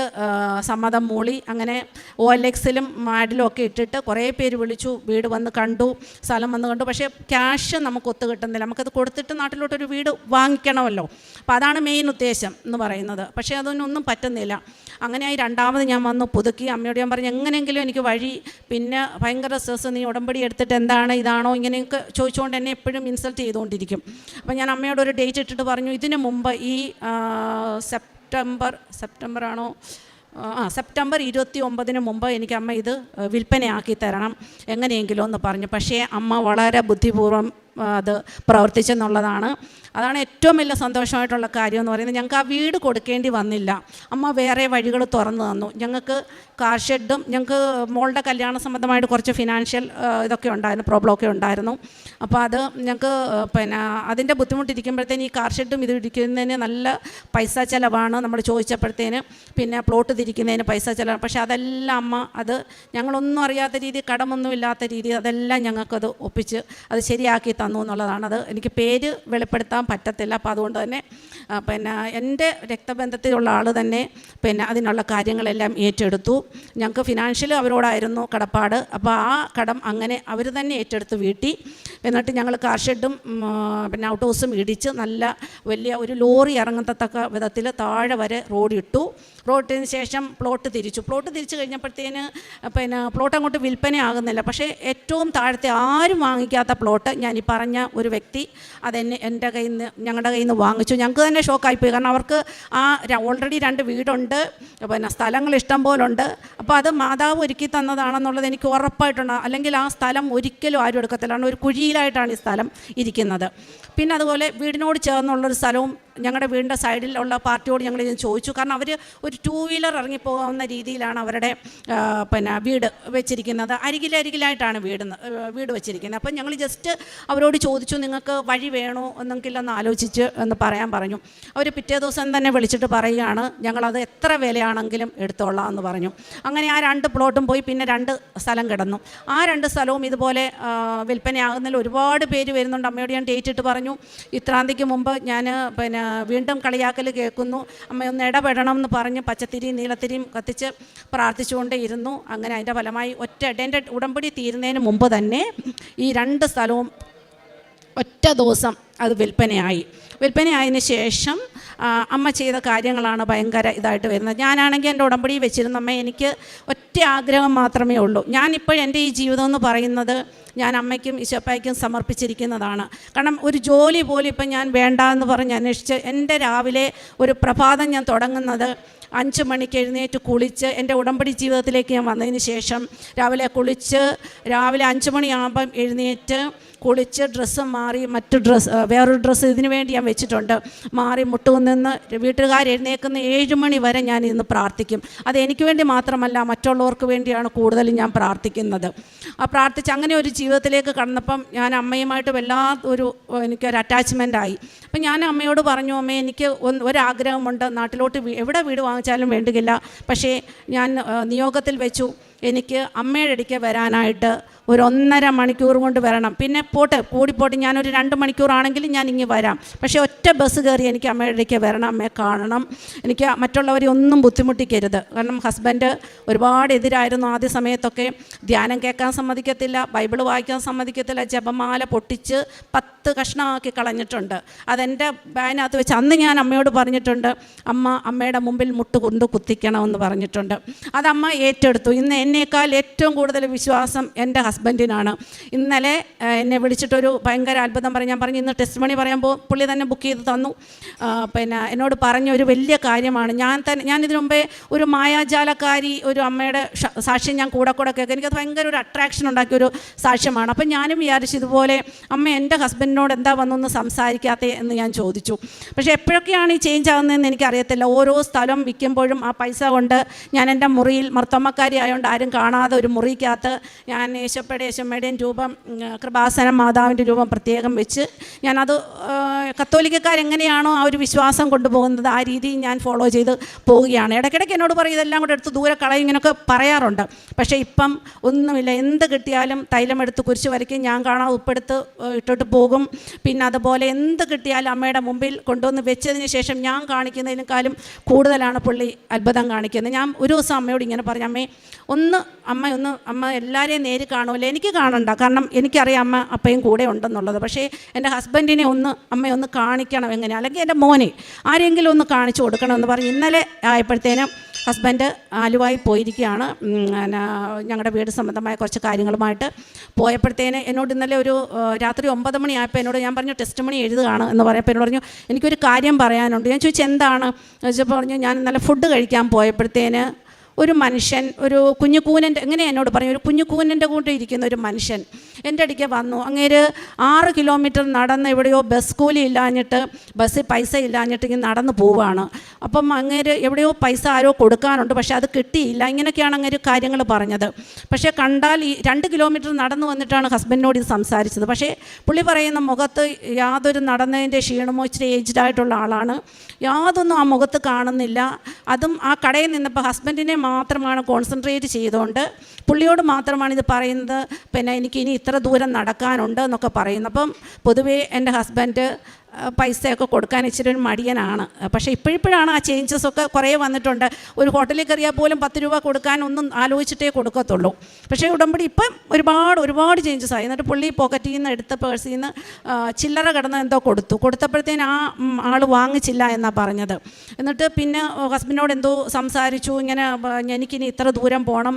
സമ്മതം മൂളി അങ്ങനെ ഒ എൽ എക്സിലും മാഡിലും ഒക്കെ ഇട്ടിട്ട് കുറേ പേര് വിളിച്ചു വീട് വന്ന് കണ്ടു സ്ഥലം വന്ന് കണ്ടു. പക്ഷേ ക്യാഷ് നമുക്ക് ഒത്തു കിട്ടുന്നില്ല. നമുക്കത് കൊടുത്തിട്ട് നാട്ടിലോട്ടൊരു വീട് വാങ്ങിക്കണമല്ലോ. അപ്പോൾ അതാണ് മെയിൻ ഉദ്ദേശം എന്ന് പറയുന്നത്. പക്ഷേ അതൊന്നും പറ്റുന്നില്ല. അങ്ങനെ ആയി രണ്ടാമത് ഞാൻ വന്നു പുതുക്കി. അമ്മയോട് ഞാൻ പറഞ്ഞു എങ്ങനെയെങ്കിലും എനിക്ക് വഴി പിന്നെ ഭയങ്കര സ്ട്രെസ് നീ ഉടമ്പടി എടുത്തിട്ട് എന്താണ് ഇതാണോ? ഇങ്ങനെയൊക്കെ ചോദിച്ചുകൊണ്ട് എന്നെ എപ്പോഴും ഇൻസൾട്ട് ചെയ്തുകൊണ്ടിരിക്കും. അപ്പോൾ ഞാൻ അമ്മയോട് ഒരു ഡേറ്റ് ഇട്ടിട്ട് പറഞ്ഞു ഇതിനു മുമ്പ് ഈ ആ, സെപ്റ്റംബർ സെപ്റ്റംബർ ആണോ ആ സെപ്റ്റംബർ ഇരുപത്തി ഒമ്പതിന് മുമ്പ് എനിക്ക് അമ്മ ഇത് വിൽപ്പനയാക്കി തരണം എങ്ങനെയെങ്കിലും എന്ന് പറഞ്ഞു. പക്ഷേ അമ്മ വളരെ ബുദ്ധിപൂർവം അത് പ്രവർത്തിച്ചെന്നുള്ളതാണ്. അതാണ് ഏറ്റവും വലിയ സന്തോഷമായിട്ടുള്ള കാര്യം എന്ന് പറയുന്നത്. ഞങ്ങൾക്ക് ആ വീട് കൊടുക്കേണ്ടി വന്നില്ല. അമ്മ വേറെ വഴികൾ തുറന്നു തന്നു. ഞങ്ങൾക്ക് കാർ ഷെഡും ഞങ്ങൾക്ക് മോളുടെ കല്യാണ സംബന്ധമായിട്ട് കുറച്ച് ഫിനാൻഷ്യൽ ഇതൊക്കെ ഉണ്ടായിരുന്നു പ്രോബ്ലമൊക്കെ ഉണ്ടായിരുന്നു. അപ്പോൾ അത് ഞങ്ങൾക്ക് പിന്നെ അതിന്റെ ബുദ്ധിമുട്ടിരിക്കുമ്പോഴത്തേന് ഈ കാർ ഷെഡും ഇത് ഇരിക്കുന്നതിന് നല്ല പൈസ ചിലവാണ് നമ്മൾ ചോദിച്ചപ്പോഴത്തേന്. പിന്നെ പ്ലോട്ട് തിരിക്കുന്നതിന് പൈസ ചിലവാണ്. പക്ഷേ അതെല്ലാം അമ്മ അത് ഞങ്ങളൊന്നും അറിയാത്ത രീതി കടമൊന്നും ഇല്ലാത്ത രീതി അതെല്ലാം ഞങ്ങൾക്കത് ഒപ്പിച്ച് അത് ശരിയാക്കി തന്നു എന്നുള്ളതാണ്. അത് എനിക്ക് പേര് വെളിപ്പെടുത്താൻ പറ്റത്തില്ല. അപ്പോൾ അതുകൊണ്ട് തന്നെ പിന്നെ എന്റെ രക്തബന്ധത്തിലുള്ള ആൾ തന്നെ പിന്നെ അതിനുള്ള കാര്യങ്ങളെല്ലാം ഏറ്റെടുത്തു. ഞങ്ങൾക്ക് ഫിനാൻഷ്യൽ അവരോടായിരുന്നു കടപ്പാട്. അപ്പോൾ ആ കടം അങ്ങനെ അവർ തന്നെ ഏറ്റെടുത്ത് വീട്ടി. എന്നിട്ട് ഞങ്ങൾ കാർ ഷെഡും പിന്നെ ഔട്ട് ഹൗസും ഇടിച്ച് നല്ല വലിയ ഒരു ലോറി ഇറങ്ങത്തക്ക വിധത്തിൽ താഴെ വരെ റോഡ് റോഡിന് ശേഷം പ്ലോട്ട് തിരിച്ചു. പ്ലോട്ട് തിരിച്ചു കഴിഞ്ഞപ്പോഴത്തേന് പിന്നെ പ്ലോട്ട് അങ്ങോട്ട് വിൽപ്പനയാകുന്നില്ല. പക്ഷേ ഏറ്റവും താഴത്തെ ആരും വാങ്ങിക്കാത്ത പ്ലോട്ട് ഞാൻ ഈ പറഞ്ഞ ഒരു വ്യക്തി അതെന്നെ എന്റെ കയ്യിൽ നിന്ന് ഞങ്ങളുടെ കയ്യിൽ നിന്ന് വാങ്ങിച്ചു. ഞങ്ങൾക്ക് തന്നെ ഷോക്കായിപ്പോയി കാരണം അവർക്ക് ആ ഓൾറെഡി രണ്ട് വീടുണ്ട്. പിന്നെ സ്ഥലങ്ങൾ ഇഷ്ടം പോലുണ്ട്. അപ്പോൾ അത് മാതാവ് ഒരുക്കി തന്നതാണെന്നുള്ളത് എനിക്ക് ഉറപ്പായിട്ടുണ്ട്. അല്ലെങ്കിൽ ആ സ്ഥലം ഒരിക്കലും ആരും എടുക്കത്തില്ല. കാരണം ഒരു കുഴിയിലായിട്ടാണ് ഈ സ്ഥലം ഇരിക്കുന്നത്. പിന്നെ അതുപോലെ വീടിനോട് ചേർന്നുള്ളൊരു സ്ഥലവും ഞങ്ങളുടെ വീടിന്റെ സൈഡിലുള്ള പാർട്ടിയോട് ഞങ്ങൾ ഞാൻ ചോദിച്ചു. കാരണം അവർ ഒരു ടൂ വീലർ ഇറങ്ങിപ്പോകാവുന്ന രീതിയിലാണ് അവരുടെ പിന്നെ വീട് വെച്ചിരിക്കുന്നത്. അരികിലരികിലായിട്ടാണ് വീട് വീട് വെച്ചിരിക്കുന്നത്. അപ്പം ഞങ്ങൾ ജസ്റ്റ് അവരോട് ചോദിച്ചു നിങ്ങൾക്ക് വഴി വേണോ എന്നെങ്കിലൊന്ന് ആലോചിച്ച് എന്ന് പറയാൻ പറഞ്ഞു. അവർ പിറ്റേ ദിവസം തന്നെ വിളിച്ചിട്ട് പറയുകയാണ് ഞങ്ങളത് എത്ര വിലയാണെങ്കിലും എടുത്തോളാം എന്ന് പറഞ്ഞു. അങ്ങനെ ആ രണ്ട് പ്ലോട്ടും പോയി പിന്നെ രണ്ട് സ്ഥലം കിടന്നു. ആ രണ്ട് സ്ഥലവും ഇതുപോലെ വിൽപ്പനയാകുന്നതിൽ ഒരുപാട് പേര് വരുന്നുണ്ട്. അമ്മയോട് ഞാൻ ഡേറ്റ് ഇട്ട് പറഞ്ഞു. ഇത്രാന്തിക്ക് മുമ്പ് ഞാൻ പിന്നെ വീണ്ടും കളിയാക്കൽ കേൾക്കുന്നു. അമ്മ ഒന്ന് ഇടപെടണം എന്ന് പറഞ്ഞ് പച്ചത്തിരിയും നീളത്തിരിയും കത്തിച്ച് പ്രാർത്ഥിച്ചുകൊണ്ടേ ഇരുന്നു അങ്ങനെ അതിന്റെ ഫലമായി ഒറ്റ എന്റെ ഉടമ്പടി തീരുന്നതിന് മുമ്പ് തന്നെ ഈ രണ്ട് സ്ഥലവും ഒറ്റ ദിവസം അത് വിൽപ്പനയായി. വിൽപ്പനയായതിനു ശേഷം അമ്മ ചെയ്ത കാര്യങ്ങളാണ് ഭയങ്കര ഇതായിട്ട് വരുന്നത്. ഞാനാണെങ്കിൽ എന്റെ ഉടമ്പടി വെച്ചിരുന്ന അമ്മ എനിക്ക് ഒറ്റ ആഗ്രഹം മാത്രമേ ഉള്ളൂ. ഞാനിപ്പോൾ എന്റെ ഈ ജീവിതം എന്ന് പറയുന്നത് ഞാൻ അമ്മയ്ക്കും ഈശോപ്പായ്ക്കും സമർപ്പിച്ചിരിക്കുന്നതാണ്. കാരണം ഒരു ജോലി പോലും ഇപ്പം ഞാൻ വേണ്ട എന്ന് പറഞ്ഞ് അന്വേഷിച്ച് എന്റെ രാവിലെ ഒരു പ്രഭാതം ഞാൻ തുടങ്ങുന്നത് അഞ്ച് മണിക്ക് എഴുന്നേറ്റ് കുളിച്ച് എന്റെ ഉടമ്പടി ജീവിതത്തിലേക്ക് ഞാൻ വന്നതിന് ശേഷം രാവിലെ കുളിച്ച് രാവിലെ അഞ്ച് മണിയാകുമ്പം എഴുന്നേറ്റ് കുളിച്ച് ഡ്രസ്സ് മാറി മറ്റു ഡ്രസ്സ് വേറൊരു ഡ്രസ്സ് ഇതിനു വേണ്ടി ഞാൻ വെച്ചിട്ടുണ്ട്. മാറി മുട്ടുനിന്ന് വീട്ടുകാർ എഴുന്നേക്കുന്ന ഏഴ് മണി വരെ ഞാൻ ഇന്ന് പ്രാർത്ഥിക്കും. അത് എനിക്ക് വേണ്ടി മാത്രമല്ല മറ്റുള്ളവർക്ക് വേണ്ടിയാണ് കൂടുതലും ഞാൻ പ്രാർത്ഥിക്കുന്നത്. ആ പ്രാർത്ഥിച്ച് അങ്ങനെ ഒരു ജീവിതത്തിലേക്ക് കടന്നപ്പം ഞാൻ അമ്മയുമായിട്ട് വല്ലാത്ത ഒരു എനിക്കൊരു അറ്റാച്ച്മെന്റ് ആയി. അപ്പം ഞാൻ അമ്മയോട് പറഞ്ഞു അമ്മേ എനിക്ക് ഒരാഗ്രഹമുണ്ട്. നാട്ടിലോട്ട് എവിടെ വീട് വാങ്ങിച്ചാലും വേണ്ടുകില്ല. പക്ഷേ ഞാൻ നിയോഗത്തിൽ വെച്ചു. എനിക്ക് അമ്മയുടെ ഇടയ്ക്ക് വരാനായിട്ട് ഒരു ഒന്നര മണിക്കൂർ കൊണ്ട് വരണം. പിന്നെ പോട്ടെ കൂടിപ്പോട്ടെ ഞാനൊരു രണ്ട് മണിക്കൂറാണെങ്കിലും ഞാൻ ഇങ്ങ് വരാം. പക്ഷേ ഒറ്റ ബസ് കയറി എനിക്ക് അമ്മയുടെ ഇടയ്ക്ക് വരണം അമ്മയെ കാണണം. എനിക്ക് മറ്റുള്ളവരെ ഒന്നും ബുദ്ധിമുട്ടിക്കരുത്. കാരണം ഹസ്ബൻഡ് ഒരുപാട് എതിരായിരുന്നു ആദ്യ സമയത്തൊക്കെ. ധ്യാനം കേൾക്കാൻ സമ്മതിക്കത്തില്ല ബൈബിൾ വായിക്കാൻ സമ്മതിക്കത്തില്ല ജപമാല പൊട്ടിച്ച് പത്ത് കഷ്ണമാക്കി കളഞ്ഞിട്ടുണ്ട്. അതെന്റെ ബാനകത്ത് വെച്ച് അന്ന് ഞാൻ അമ്മയോട് പറഞ്ഞിട്ടുണ്ട് അമ്മ അമ്മയുടെ മുമ്പിൽ മുട്ട് കൊണ്ട് കുത്തിക്കണമെന്ന് പറഞ്ഞിട്ടുണ്ട്. അത് അമ്മ ഏറ്റെടുത്തു. ഇന്ന് എന്നേക്കാൾ ഏറ്റവും കൂടുതൽ വിശ്വാസം എന്റെ ഹസ്ബൻഡിനാണ് ഇന്നലെ എന്നെ വിളിച്ചിട്ടൊരു ഭയങ്കര അത്ഭുതം പറഞ്ഞു ഞാൻ പറഞ്ഞു ഇന്ന് ടെസ്റ്റ് മണി പറയുമ്പോൾ പുള്ളി തന്നെ ബുക്ക് ചെയ്ത് തന്നു. പിന്നെ എന്നോട് പറഞ്ഞ ഒരു വലിയ കാര്യമാണ്. ഞാൻ തന്നെ ഞാൻ ഇതിനു മുമ്പേ ഒരു മായാജാലക്കാരി ഒരു അമ്മയുടെ സാക്ഷ്യം ഞാൻ കൂടെ കൂടെ കേൾക്കുക എനിക്കത് ഭയങ്കര ഒരു അട്രാക്ഷൻ ഉണ്ടാക്കിയ ഒരു സാക്ഷ്യമാണ്. അപ്പം ഞാനും വിചാരിച്ചു ഇതുപോലെ അമ്മ എന്റെ ഹസ്ബൻഡിനോട് എന്താ വന്നൊന്ന് സംസാരിക്കാത്തേ എന്ന് ഞാൻ ചോദിച്ചു. പക്ഷേ എപ്പോഴൊക്കെയാണ് ഈ ചേഞ്ച് ആകുന്നതെന്ന് എനിക്കറിയത്തില്ല. ഓരോ സ്ഥലം വിൽക്കുമ്പോഴും ആ പൈസ കൊണ്ട് ഞാൻ എന്റെ മുറിയിൽ മർത്തമ്മക്കാരി ആയതുകൊണ്ട് ആരും കാണാതെ ഒരു മുറിക്കകത്ത് ഞാൻ യേശപ്പയുടെ യേശമ്മയുടെയും രൂപം കൃപാസന മാതാവിന്റെ രൂപം പ്രത്യേകം വെച്ച് ഞാനത് കത്തോലിക്കക്കാരെങ്ങനെയാണോ ആ ഒരു വിശ്വാസം കൊണ്ടുപോകുന്നത് ആ രീതി ഞാൻ ഫോളോ ചെയ്ത് പോവുകയാണ്. ഇടയ്ക്കിടയ്ക്ക് എന്നോട് പറയും ഇതെല്ലാം കൂടെ എടുത്ത് ദൂരെ കളയും ഇങ്ങനെയൊക്കെ പറയാറുണ്ട്. പക്ഷേ ഇപ്പം ഒന്നുമില്ല. എന്ത് കിട്ടിയാലും തൈലമെടുത്ത് കുരിശ് വരയ്ക്കും ഞാൻ കാണാൻ ഉപ്പെടുത്ത് ഇട്ടിട്ട് പോകും. പിന്നെ അതുപോലെ എന്ത് കിട്ടിയാലും അമ്മയുടെ മുമ്പിൽ കൊണ്ടുവന്ന് വെച്ചതിന് ശേഷം ഞാൻ കാണിക്കുന്നതിനേക്കാളും കൂടുതലാണ് പുള്ളി അത്ഭുതം കാണിക്കുന്നത്. ഞാൻ ഒരു ദിവസം അമ്മയോട് ഇങ്ങനെ പറഞ്ഞു അമ്മേ ഒന്ന് അമ്മ ഒന്ന് അമ്മ എല്ലാവരെയും നേരി കാണുമല്ലോ. എനിക്ക് കാണണ്ട. കാരണം എനിക്കറിയാം അമ്മ അപ്പയും കൂടെ ഉണ്ടെന്നുള്ളത്. പക്ഷേ എന്റെ ഹസ്ബൻഡിനെ ഒന്ന് അമ്മയെ ഒന്ന് കാണിക്കണം എങ്ങനെ? അല്ലെങ്കിൽ എന്റെ മോനെ ആരെങ്കിലും ഒന്ന് കാണിച്ചു കൊടുക്കണം എന്ന് പറഞ്ഞ് ഇന്നലെ ആയപ്പോഴത്തേനും ഹസ്ബൻഡ് ആലുവായി പോയിരിക്കുകയാണ്. ഞങ്ങളുടെ വീട് സംബന്ധമായ കുറച്ച് കാര്യങ്ങളുമായിട്ട് പോയപ്പോഴത്തേന് എന്നോട് ഇന്നലെ ഒരു രാത്രി ഒമ്പത് മണിയായപ്പോൾ എന്നോട് ഞാൻ പറഞ്ഞു ടെസ്റ്റ് മണി എഴുതുകയാണ് എന്ന് പറയപ്പോൾ എന്നോട് പറഞ്ഞു എനിക്കൊരു കാര്യം പറയാനുണ്ട്. ഞാൻ ചോദിച്ചു എന്താണ്? ചോദിച്ചപ്പോൾ പറഞ്ഞു ഞാൻ ഇന്നലെ ഫുഡ് കഴിക്കാൻ പോയപ്പോഴത്തേന് ഒരു മനുഷ്യൻ ഒരു കുഞ്ഞു കൂനന്റെ എങ്ങനെ എന്നോട് പറഞ്ഞു ഒരു കുഞ്ഞു കൂനന്റെ കൂടെ ഇരിക്കുന്ന ഒരു മനുഷ്യൻ എന്റെ അടുക്കെ വന്നു. അങ്ങേര് ആറ് കിലോമീറ്റർ നടന്ന് എവിടെയോ ബസ് കൂലി ഇല്ലാഞ്ഞിട്ട് ബസ്സിൽ പൈസ ഇല്ലാഞ്ഞിട്ട് ഇങ്ങനെ നടന്ന് പോവുകയാണ്. അപ്പം അങ്ങേര് എവിടെയോ പൈസ ആരോ കൊടുക്കാനുണ്ട് പക്ഷേ അത് കിട്ടിയില്ല. ഇങ്ങനെയൊക്കെയാണ് അങ്ങേര് കാര്യങ്ങൾ പറഞ്ഞത്. പക്ഷേ കണ്ടാൽ ഈ രണ്ട് കിലോമീറ്റർ നടന്നു വന്നിട്ടാണ് ഹസ്ബൻഡിനോട് ഇത് സംസാരിച്ചത്. പക്ഷേ പുള്ളി പറയുന്ന മുഖത്ത് യാതൊരു നടന്നതിന്റെ ക്ഷീണമോ ഇച്ചിരി ഏജ്ഡ് ആയിട്ടുള്ള ആളാണ്. യാതൊന്നും ആ മുഖത്ത് കാണുന്നില്ല. അതും ആ കടയിൽ നിന്നപ്പോൾ ഹസ്ബൻഡിനെ മാത്രമാണ് കോൺസെൻട്രേറ്റ് ചെയ്തുകൊണ്ട് പുള്ളിയോട് മാത്രമാണ് ഇത് പറയുന്നത്. പിന്നെ എനിക്ക് ഇനി ഇത്ര ദൂരം നടക്കാനുണ്ട് എന്നൊക്കെ പറയുന്നു. അപ്പം പൊതുവേ എന്റെ ഹസ്ബൻഡ് പൈസയൊക്കെ കൊടുക്കാൻ ഇച്ചിരി ഒരു മടിയനാണ്. പക്ഷേ ഇപ്പോഴിപ്പോഴാണ് ആ ചേഞ്ചസ് ഒക്കെ കുറേ വന്നിട്ടുണ്ട്. ഒരു ഹോട്ടലിൽ കയറിയാൽ പോലും പത്ത് രൂപ കൊടുക്കാൻ ഒന്നും ആലോചിച്ചിട്ടേ കൊടുക്കത്തുള്ളൂ. പക്ഷേ ഉടമ്പടി ഇപ്പം ഒരുപാട് ഒരുപാട് ചേഞ്ചസ് ആയി. എന്നിട്ട് പുള്ളി പോക്കറ്റിൽ നിന്ന് എടുത്ത പേഴ്സിൽ നിന്ന് ചില്ലറ കിടന്ന് എന്തോ കൊടുത്തു. കൊടുത്തപ്പോഴത്തേന് ആ ആൾ വാങ്ങിച്ചില്ല എന്നാണ് പറഞ്ഞത്. എന്നിട്ട് പിന്നെ ഹസ്ബൻഡിനോട് എന്തോ സംസാരിച്ചു. ഇങ്ങനെ എനിക്കിനി ഇത്ര ദൂരം പോകണം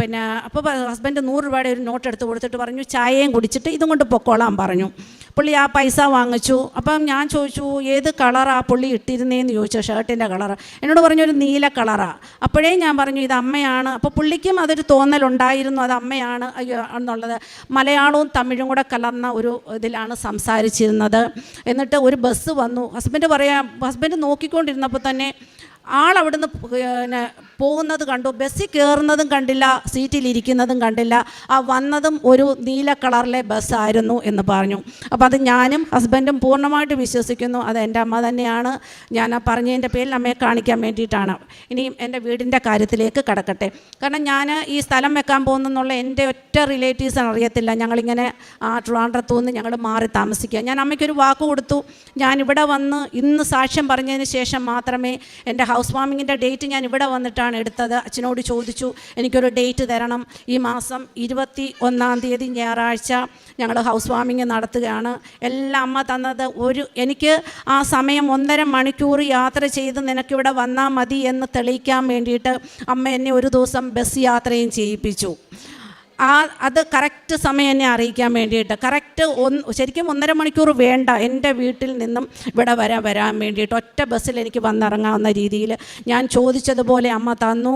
പിന്നെ അപ്പോൾ ഹസ്ബൻഡ് നൂറ് രൂപയുടെ ഒരു നോട്ട് എടുത്ത് കൊടുത്തിട്ട് പറഞ്ഞു ചായയും കുടിച്ചിട്ട് ഇതും കൊണ്ട് പൊക്കോളാൻ പറഞ്ഞു. പുള്ളി ആ പൈസ വാങ്ങിച്ചു. അപ്പം ഞാൻ ചോദിച്ചു ഏത് കളറാ പുള്ളി ഇട്ടിരുന്നേന്ന് ചോദിച്ചു ഷർട്ടിന്റെ കളർ എന്നോട് പറഞ്ഞു ഒരു നീല കളറാ. അപ്പോഴേ ഞാൻ പറഞ്ഞു ഇത് അമ്മയാണ്. അപ്പോൾ പുള്ളിക്കും അതൊരു തോന്നലുണ്ടായിരുന്നു അത് അമ്മയാണ് എന്നുള്ളത്. മലയാളവും തമിഴും കൂടെ കലർന്ന ഒരു ഇതിലാണ് സംസാരിച്ചിരുന്നത്. എന്നിട്ട് ഒരു ബസ് വന്നു. ഹസ്ബൻഡ് പറയാം ഹസ്ബൻഡ് നോക്കിക്കൊണ്ടിരുന്നപ്പോൾ തന്നെ ആൾ അവിടുന്ന് പിന്നെ പോകുന്നത് കണ്ടു. ബസ്സിൽ കയറുന്നതും കണ്ടില്ല സീറ്റിൽ ഇരിക്കുന്നതും കണ്ടില്ല. ആ വന്നതും ഒരു നീല കളറിലെ ബസ്സായിരുന്നു എന്ന് പറഞ്ഞു. അപ്പോൾ അത് ഞാനും ഹസ്ബൻഡും പൂർണമായിട്ട് വിശ്വസിക്കുന്നു. അത് എന്റെ അമ്മ തന്നെയാണ്. ഞാൻ ആ പറഞ്ഞതിന്റെ പേരിൽ അമ്മയെ കാണിക്കാൻ വേണ്ടിയിട്ടാണ്. ഇനിയും എന്റെ വീടിന്റെ കാര്യത്തിലേക്ക് കടക്കട്ടെ. കാരണം ഞാൻ ഈ സ്ഥലം വെക്കാൻ പോകുന്നെന്നുള്ള എന്റെ ഒറ്റ റിലേറ്റീവ്സിന് അറിയത്തില്ല. ഞങ്ങളിങ്ങനെ ആ ട്രിവാൻഡ്രത്തു നിന്ന് ഞങ്ങൾ മാറി താമസിക്കുക. ഞാൻ അമ്മയ്ക്കൊരു വാക്ക് കൊടുത്തു. ഇവിടെ വന്ന് ഇന്ന് സാക്ഷ്യം പറഞ്ഞതിന് ശേഷം മാത്രമേ എന്റെ ഹൗസ് വാമിങ്ങിന്റെ ഡേറ്റ് ഞാൻ ഇവിടെ വന്നിട്ടാണ് എടുത്തത്. അച്ഛനോട് ചോദിച്ചു എനിക്കൊരു ഡേറ്റ് തരണം. ഈ മാസം ഇരുപത്തി ഒന്നാം തീയതി ഞായറാഴ്ച ഞങ്ങൾ ഹൗസ് വാമിങ് നടത്തുകയാണ്. എല്ലാം അമ്മ തന്നത് ഒരു എനിക്ക് ആ സമയം ഒന്നര മണിക്കൂർ യാത്ര ചെയ്ത് നിനക്കിവിടെ വന്നാൽ മതി എന്ന് തെളിയിക്കാൻ വേണ്ടിയിട്ട് അമ്മ എന്നെ ഒരു ദിവസം ബസ് യാത്രയും ചെയ്യിപ്പിച്ചു. ആ അത് കറക്റ്റ് സമയം എന്നെ അറിയിക്കാൻ വേണ്ടിയിട്ട്. കറക്റ്റ് ഒന്ന് ശരിക്കും ഒന്നര മണിക്കൂർ വേണ്ട എന്റെ വീട്ടിൽ നിന്നും ഇവിടെ വരാൻ വരാൻ വേണ്ടിയിട്ട്. ഒറ്റ ബസ്സിൽ എനിക്ക് വന്നിറങ്ങാവുന്ന രീതിയിൽ ഞാൻ ചോദിച്ചതുപോലെ അമ്മ തന്നു.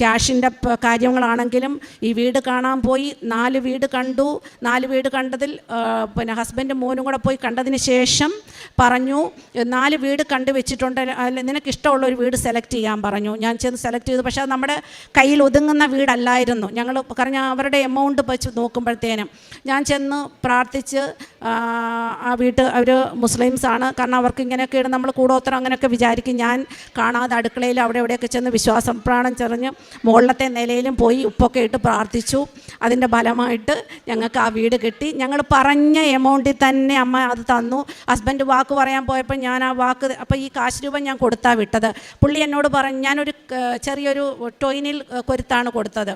ക്യാഷിന്റെ കാര്യങ്ങളാണെങ്കിലും ഈ വീട് കാണാൻ പോയി നാല് വീട് കണ്ടു. നാല് വീട് കണ്ടതിൽ പിന്നെ ഹസ്ബൻഡും മോനും കൂടെ പോയി കണ്ടതിന് ശേഷം പറഞ്ഞു നാല് വീട് കണ്ടു വെച്ചിട്ടുണ്ട്. അല്ല നിനക്ക് ഇഷ്ടമുള്ള ഒരു വീട് സെലക്ട് ചെയ്യാൻ പറഞ്ഞു. ഞാൻ ചെന്ന് സെലക്ട് ചെയ്തു. പക്ഷേ അത് നമ്മുടെ കയ്യിൽ ഒതുങ്ങുന്ന വീടല്ലായിരുന്നു. ഞങ്ങൾ കാരണം അവരുടെ എമൗണ്ട് വെച്ച് നോക്കുമ്പോഴത്തേനും ഞാൻ ചെന്ന് പ്രാർത്ഥിച്ച് ആ, വീട്ട് അവർ മുസ്ലിംസാണ്. കാരണം അവർക്ക് ഇങ്ങനെയൊക്കെയാണ് നമ്മൾ കൂടോത്രം അങ്ങനെയൊക്കെ വിചാരിക്കും. ഞാൻ കാണാതെ അടുക്കളയിൽ അവിടെ എവിടെയൊക്കെ ചെന്ന് വിശ്വാസം പ്രാണം ചെറിഞ്ഞ് മുകളിലത്തെ നിലയിലും പോയി ഉപ്പൊക്കെ ഇട്ട് പ്രാർത്ഥിച്ചു. അതിന്റെ ഫലമായിട്ട് ഞങ്ങൾക്ക് ആ വീട് കിട്ടി. ഞങ്ങൾ പറഞ്ഞ എമൗണ്ടിൽ തന്നെ അമ്മ അത് തന്നു. ഹസ്ബൻഡ് വാക്ക് പറയാൻ പോയപ്പോൾ ഞാൻ ആ വാക്ക് അപ്പോൾ ഈ കാശ് രൂപ ഞാൻ കൊടുത്താ വിട്ടത്. പുള്ളി എന്നോട് പറഞ്ഞു ഞാനൊരു ചെറിയൊരു ടോയിനിൽ കൊരുത്താണ് കൊടുത്തത്.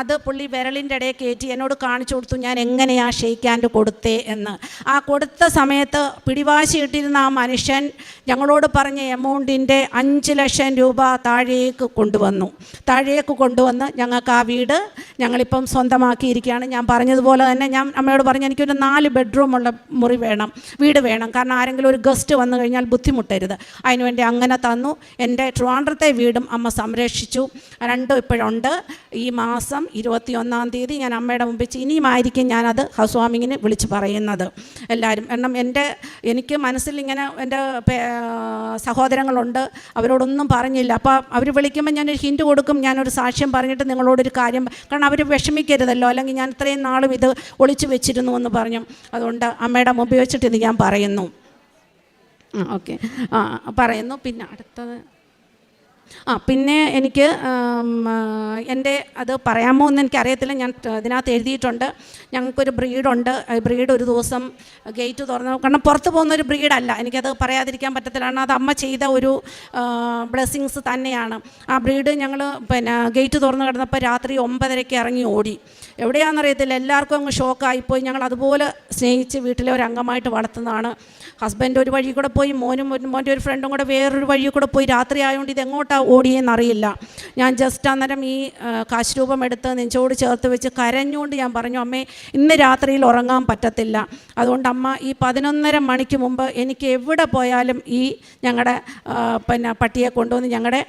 അത് പുള്ളി വിരലിന്റെ ഇടയിൽ കയറ്റി എന്നോട് കാണിച്ചു കൊടുത്തു ഞാൻ എങ്ങനെയാ ഷെയ്ക്കാൻഡ് കൊടുത്തേ എന്ന്. ആ കൊടുത്ത സമയത്ത് പിടിവാശി ഇട്ടിരുന്ന ആ മനുഷ്യൻ ഞങ്ങളോട് പറഞ്ഞ എമൗണ്ടിന്റെ അഞ്ച് ലക്ഷം രൂപ താഴേക്ക് കൊണ്ടുവന്നു. താഴേക്ക് കൊണ്ടുവന്ന് ഞങ്ങൾക്ക് ആ വീട് ഞങ്ങളിപ്പം സ്വന്തമാക്കിയിരിക്കുകയാണ്. ഞാൻ പറഞ്ഞതുപോലെ തന്നെ ഞാൻ അമ്മയോട് പറഞ്ഞു എനിക്കൊരു നാല് ബെഡ്റൂമുള്ള മുറി വേണം വീട് വേണം. കാരണം ആരെങ്കിലും ഒരു ഗസ്റ്റ് വന്നു കഴിഞ്ഞാൽ ബുദ്ധിമുട്ടരുത്. അതിനുവേണ്ടി അങ്ങനെ തന്നു. എന്റെ ട്രിവാൻഡ്രത്തെ വീടും അമ്മ സംരക്ഷിച്ചു. രണ്ടും ഇപ്പോഴുണ്ട്. ഈ മാസം ഇരുപത്തി ഒന്നാം തീയതി ഞാൻ അമ്മയുടെ മുമ്പിൽ ഇനിയുമായിരിക്കും ഞാനത് ഹൗസ് വാമിങ്ങിന് വിളിച്ച് പറയുന്നത്. എല്ലാവരും കാരണം എന്റെ എനിക്ക് മനസ്സിൽ ഇങ്ങനെ എന്റെ സഹോദരങ്ങളുണ്ട്. അവരോടൊന്നും പറഞ്ഞില്ല. അപ്പോൾ അവർ വിളിക്കുമ്പോൾ ഞാനൊരു ഹിൻഡ് കൊടുക്കും ഞാനൊരു സാക്ഷ്യം പറഞ്ഞിട്ട് നിങ്ങളോടൊരു കാര്യം കാരണം അവർ വിഷമിക്കരുതല്ലോ. അല്ലെങ്കിൽ ഞാൻ ഇത്രയും നാളും ഇത് ഒളിച്ചു വെച്ചിരുന്നു എന്ന് പറഞ്ഞു. അതുകൊണ്ട് അമ്മയുടെ മുമ്പിൽ വെച്ചിട്ട് ഇത് ഞാൻ പറയുന്നു. ഓക്കെ. പറയുന്നു. പിന്നെ അടുത്തത്. ആ പിന്നെ എനിക്ക് എന്റെ അത് പറയാമോ എന്ന് എനിക്കറിയത്തില്ല. ഞാൻ ത- ഇതിനകത്ത് എഴുതിയിട്ടുണ്ട്. ഞങ്ങൾക്കൊരു ബ്രീഡുണ്ട്. ബ്രീഡ് ഒരു ദിവസം ഗേറ്റ് തുറന്നു. കാരണം പുറത്ത് പോകുന്ന ഒരു ബ്രീഡല്ല. എനിക്കത് പറയാതിരിക്കാൻ പറ്റത്തില്ല കാരണം അത് അമ്മ ചെയ്ത ഒരു ബ്ലെസ്സിങ്സ് തന്നെയാണ്. ആ ബ്രീഡ് ഞങ്ങൾ പിന്നെ ഗേറ്റ് തുറന്നു കിടന്നപ്പോൾ രാത്രി ഒമ്പതരയ്ക്ക് ഇറങ്ങി ഓടി. എവിടെയാണെന്നറിയത്തില്ല. എല്ലാവർക്കും അങ്ങ് ഷോക്കായിപ്പോയി. ഞങ്ങൾ അതുപോലെ സ്നേഹിച്ച് വീട്ടിലെ ഒരു അംഗമായിട്ട് വളർത്തുന്നതാണ്. ഹസ്ബൻഡ് ഒരു വഴി കൂടെ പോയി മോനും മോന്റെ ഒരു ഫ്രണ്ടും കൂടെ വേറൊരു വഴി കൂടെ പോയി. രാത്രി ആയതുകൊണ്ട് ഇത് എങ്ങോട്ടാണ് ഓടിയെന്നറിയില്ല. ഞാൻ ജസ്റ്റ് അന്നേരം ഈ കാശ്രൂപം കാശ് രൂപം എടുത്ത് നെഞ്ചോട് ചേർത്ത് വെച്ച് കരഞ്ഞുകൊണ്ട് ഞാൻ പറഞ്ഞു അമ്മേ ഇന്ന് രാത്രിയിൽ ഉറങ്ങാൻ പറ്റത്തില്ല. അതുകൊണ്ട് അമ്മ ഈ പതിനൊന്നര മണിക്ക് മുമ്പ് എനിക്ക് എവിടെ പോയാലും ഈ ഞങ്ങളുടെ പിന്നെ പട്ടിയെ കൊണ്ടുവന്ന് ഞങ്ങളുടെ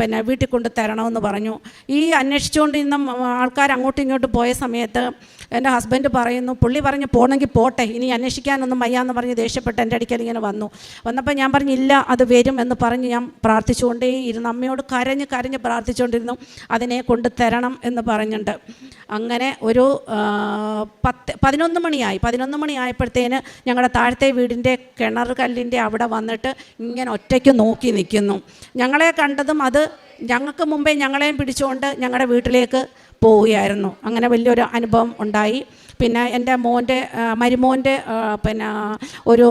പിന്നെ വീട്ടിൽ കൊണ്ട് തരണമെന്ന് പറഞ്ഞു. ഈ അന്വേഷിച്ചുകൊണ്ടിരുന്ന ആൾക്കാർ അങ്ങോട്ടും ഇങ്ങോട്ടും പോയ സമയത്ത് എന്റെ ഹസ്ബൻഡ് പറയുന്നു പുള്ളി പറഞ്ഞു പോകണമെങ്കിൽ പോട്ടെ ഇനി അന്വേഷിക്കാനൊന്നും വയ്യാന്ന് പറഞ്ഞ് ദേഷ്യപ്പെട്ട് എന്റെ അടുക്കൽ ഇങ്ങനെ വന്നു. വന്നപ്പോൾ ഞാൻ പറഞ്ഞില്ല അത് വരും എന്ന് പറഞ്ഞ് ഞാൻ പ്രാർത്ഥിച്ചുകൊണ്ടേ ഇരുന്നു അമ്മയോട് കരഞ്ഞ് കരഞ്ഞ് പ്രാർത്ഥിച്ചുകൊണ്ടിരുന്നു അതിനെ കൊണ്ട് തരണം എന്ന് പറഞ്ഞിട്ടുണ്ട് അങ്ങനെ ഒരു പത്ത് പതിനൊന്ന് മണിയായി. പതിനൊന്ന് മണിയായപ്പോഴത്തേന് ഞങ്ങളുടെ താഴത്തെ വീടിന്റെ കിണർ കല്ലിന്റെ അവിടെ വന്നിട്ട് ഇങ്ങനെ ഒറ്റയ്ക്ക് നോക്കി നിൽക്കുന്നു. ഞങ്ങളെ കണ്ടതും അത് ഞങ്ങൾക്ക് മുമ്പേ ഞങ്ങളെയും പിടിച്ചുകൊണ്ട് ഞങ്ങളുടെ വീട്ടിലേക്ക് പോവുകയായിരുന്നു. അങ്ങനെ വലിയൊരു അനുഭവം ഉണ്ടായി. പിന്നെ എന്റെ മോന്റെ മരുമോന്റെ പിന്നെ ഒരു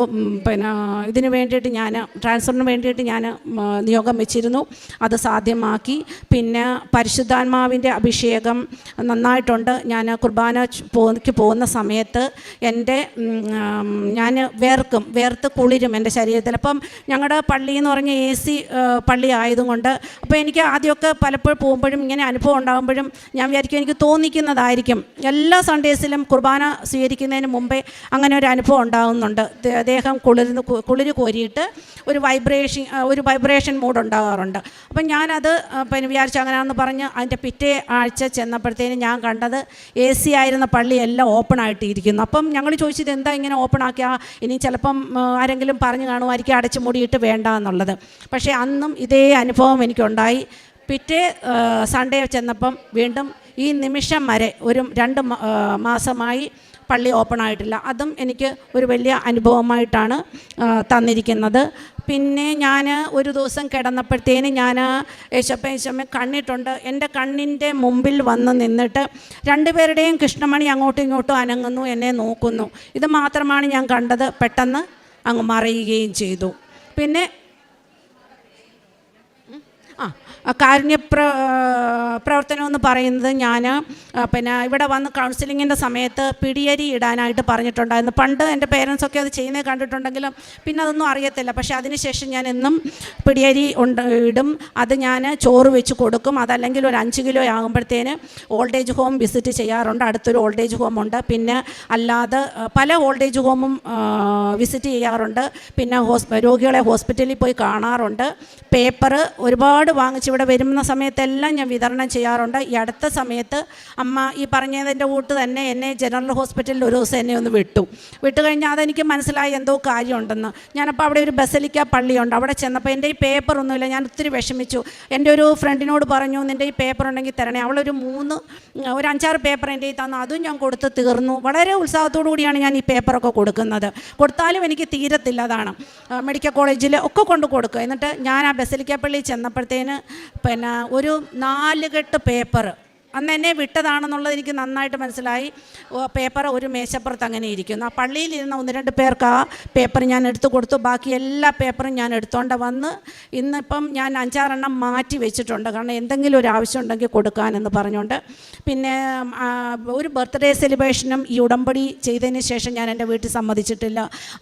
പിന്നെ ഇതിന് വേണ്ടിയിട്ട് ഞാൻ ട്രാൻസ്ഫറിന് വേണ്ടിയിട്ട് ഞാൻ നിയോഗം വെച്ചിരുന്നു. അത് സാധ്യമാക്കി. പിന്നെ പരിശുദ്ധാത്മാവിന്റെ അഭിഷേകം നന്നായിട്ടുണ്ട്. ഞാൻ കുർബാന ച് പോക്ക് പോകുന്ന സമയത്ത് എന്റെ ഞാൻ വേർക്കും വേർത്ത് കുളിരും എന്റെ ശരീരത്തിൽ. അപ്പം ഞങ്ങളുടെ പള്ളി എന്ന് പറഞ്ഞ എ സി പള്ളി ആയതുകൊണ്ട് അപ്പോൾ എനിക്ക് ആദ്യമൊക്കെ പലപ്പോഴും പോകുമ്പോഴും ഇങ്ങനെ അനുഭവം ഉണ്ടാകുമ്പോഴും ഞാൻ വിചാരിക്കും എനിക്ക് തോന്നിക്കുന്നതായിരിക്കും. എല്ലാ സൺഡേസിലും കുർബാന സ്വീകരിക്കുന്നതിന് മുമ്പേ അങ്ങനെ ഒരു അനുഭവം ഉണ്ടാകുന്നുണ്ട് അദ്ദേഹം ദേഹം കുളിർന്ന് കു- കുളിര് കോരിയിട്ട് ഒരു വൈബ്രേഷൻ ഒരു വൈബ്രേഷൻ മൂഡ് ഉണ്ടാകാറുണ്ട് അപ്പം ഞാനത് പിന്നെ വിചാരിച്ചു അങ്ങനെയാണെന്ന് പറഞ്ഞ് അതിന്റെ പിറ്റേ ആഴ്ച ചെന്നപ്പോഴത്തേനും ഞാൻ കണ്ടത് എ സി ആയിരുന്ന പള്ളി എല്ലാം ഓപ്പൺ ആയിട്ട് ഇരിക്കുന്നു അപ്പം ഞങ്ങൾ ചോദിച്ചത് എന്താ ഇങ്ങനെ ഓപ്പൺ ആക്കിയാ? ഇനി ചിലപ്പം ആരെങ്കിലും പറഞ്ഞു കാണുമായിരിക്കും അടച്ചു മൂടിയിട്ട് വേണ്ട എന്നുള്ളത്. പക്ഷേ അന്നും ഇതേ അനുഭവം എനിക്കുണ്ടായി. പിറ്റേ സൺഡേ ചെന്നപ്പം വീണ്ടും ഈ നിമിഷം വരെ ഒരു രണ്ട് മാസമായി പള്ളി ഓപ്പൺ ആയിട്ടില്ല. അതും എനിക്ക് ഒരു വലിയ അനുഭവമായിട്ടാണ് തന്നിരിക്കുന്നത്. പിന്നെ ഞാൻ ഒരു ദിവസം കിടന്നപ്പോഴത്തേന് ഞാൻ യേശപ്പ യേശമ്മ കണ്ണിട്ടുണ്ട്. എന്റെ കണ്ണിന്റെ മുമ്പിൽ വന്ന് നിന്നിട്ട് രണ്ടുപേരുടെയും കൃഷ്ണമണി അങ്ങോട്ടും ഇങ്ങോട്ടും അനങ്ങുന്നു എന്നെ നോക്കുന്നു. ഇത് മാത്രമാണ് ഞാൻ കണ്ടത്. പെട്ടെന്ന് അങ്ങ് മറിയുകയും ചെയ്തു. പിന്നെ ആ കാരുണ്യ പ്ര പ്രവർത്തനം എന്ന് പറയുന്നത് ഞാൻ പിന്നെ ഇവിടെ വന്ന് കൗൺസിലിങ്ങിന്റെ സമയത്ത് പിടിയരി ഇടാനായിട്ട് പറഞ്ഞിട്ടുണ്ടായിരുന്നു. പണ്ട് എന്റെ പേരൻസൊക്കെ അത് ചെയ്യുന്നത് കണ്ടിട്ടുണ്ടെങ്കിലും പിന്നെ അതൊന്നും അറിയത്തില്ല. പക്ഷേ അതിനുശേഷം ഞാൻ എന്നും പിടിയരി ഉണ്ട് ഇടും. അത് ഞാൻ ചോറ് വെച്ച് കൊടുക്കും. അതല്ലെങ്കിൽ ഒരു അഞ്ച് കിലോ ആകുമ്പോഴത്തേന് ഓൾഡ് ഏജ് ഹോം വിസിറ്റ് ചെയ്യാറുണ്ട്. അടുത്തൊരു ഓൾഡ് ഏജ് ഹോം ഉണ്ട്. പിന്നെ അല്ലാതെ പല ഓൾഡ് ഏജ് ഹോമും വിസിറ്റ് ചെയ്യാറുണ്ട്. പിന്നെ ഹോസ് രോഗികളെ ഹോസ്പിറ്റലിൽ പോയി കാണാറുണ്ട്. പേപ്പർ ഒരുപാട് വാങ്ങിച്ച് ഇവിടെ വരുന്ന സമയത്തെല്ലാം ഞാൻ വിതരണം ചെയ്യാറുണ്ട്. ഈ അടുത്ത സമയത്ത് അമ്മ ഈ പറഞ്ഞതിന്റെ കൂട്ട് തന്നെ എന്നെ ജനറൽ ഹോസ്പിറ്റലിൽ ഒരു ദിവസം എന്നെ ഒന്ന് വിട്ടു. വിട്ടു കഴിഞ്ഞാൽ അതെനിക്ക് മനസ്സിലായി എന്തോ കാര്യമുണ്ടെന്ന്. ഞാനപ്പോൾ അവിടെ ഒരു ബസലിക്ക പള്ളിയുണ്ട്. അവിടെ ചെന്നപ്പോൾ എന്റെ ഈ പേപ്പർ ഒന്നുമില്ല. ഞാൻ ഒത്തിരി വിഷമിച്ചു. എന്റെ ഒരു ഫ്രണ്ടിനോട് പറഞ്ഞു നിന്റെ ഈ പേപ്പർ ഉണ്ടെങ്കിൽ തരണേ. അവളൊരു മൂന്ന് ഒരു അഞ്ചാറ് പേപ്പർ എന്റെ ഈ തന്നു. അതും ഞാൻ കൊടുത്ത് തീർന്നു. വളരെ ഉത്സാഹത്തോടു കൂടിയാണ് ഞാൻ ഈ പേപ്പറൊക്കെ കൊടുക്കുന്നത്. കൊടുത്താലും എനിക്ക് തീരത്തില്ല അതാണ്. മെഡിക്കൽ കോളേജിൽ ഒക്കെ കൊണ്ട് കൊടുക്കുക. എന്നിട്ട് ഞാൻ ആ ബസലിക്ക പള്ളിയിൽ ചെന്നപ്പോഴത്തേന് പിന്നെ ഒരു നാലുകെട്ട് പേപ്പർ അന്ന് എന്നെ വിട്ടതാണെന്നുള്ളത് എനിക്ക് നന്നായിട്ട് മനസ്സിലായി. പേപ്പർ ഒരു മേശപ്പുറത്ത് അങ്ങനെ ഇരിക്കുന്നു. ആ പള്ളിയിലിരുന്ന ഒന്ന് രണ്ട് പേർക്ക് ആ പേപ്പർ ഞാൻ എടുത്തു കൊടുത്തു. ബാക്കി എല്ലാ പേപ്പറും ഞാൻ എടുത്തോണ്ട് വന്ന് ഇന്നിപ്പം ഞാൻ അഞ്ചാറെണ്ണം മാറ്റി വെച്ചിട്ടുണ്ട്. കാരണം എന്തെങ്കിലും ഒരു ആവശ്യം ഉണ്ടെങ്കിൽ കൊടുക്കാനെന്ന് പറഞ്ഞുകൊണ്ട്. പിന്നെ ഒരു ബർത്ത്ഡേ സെലിബ്രേഷനും ഈ ഉടമ്പടി ചെയ്തതിന് ശേഷം ഞാൻ എന്റെ വീട്ടിൽ സമ്മതിച്ചിട്ടില്ല.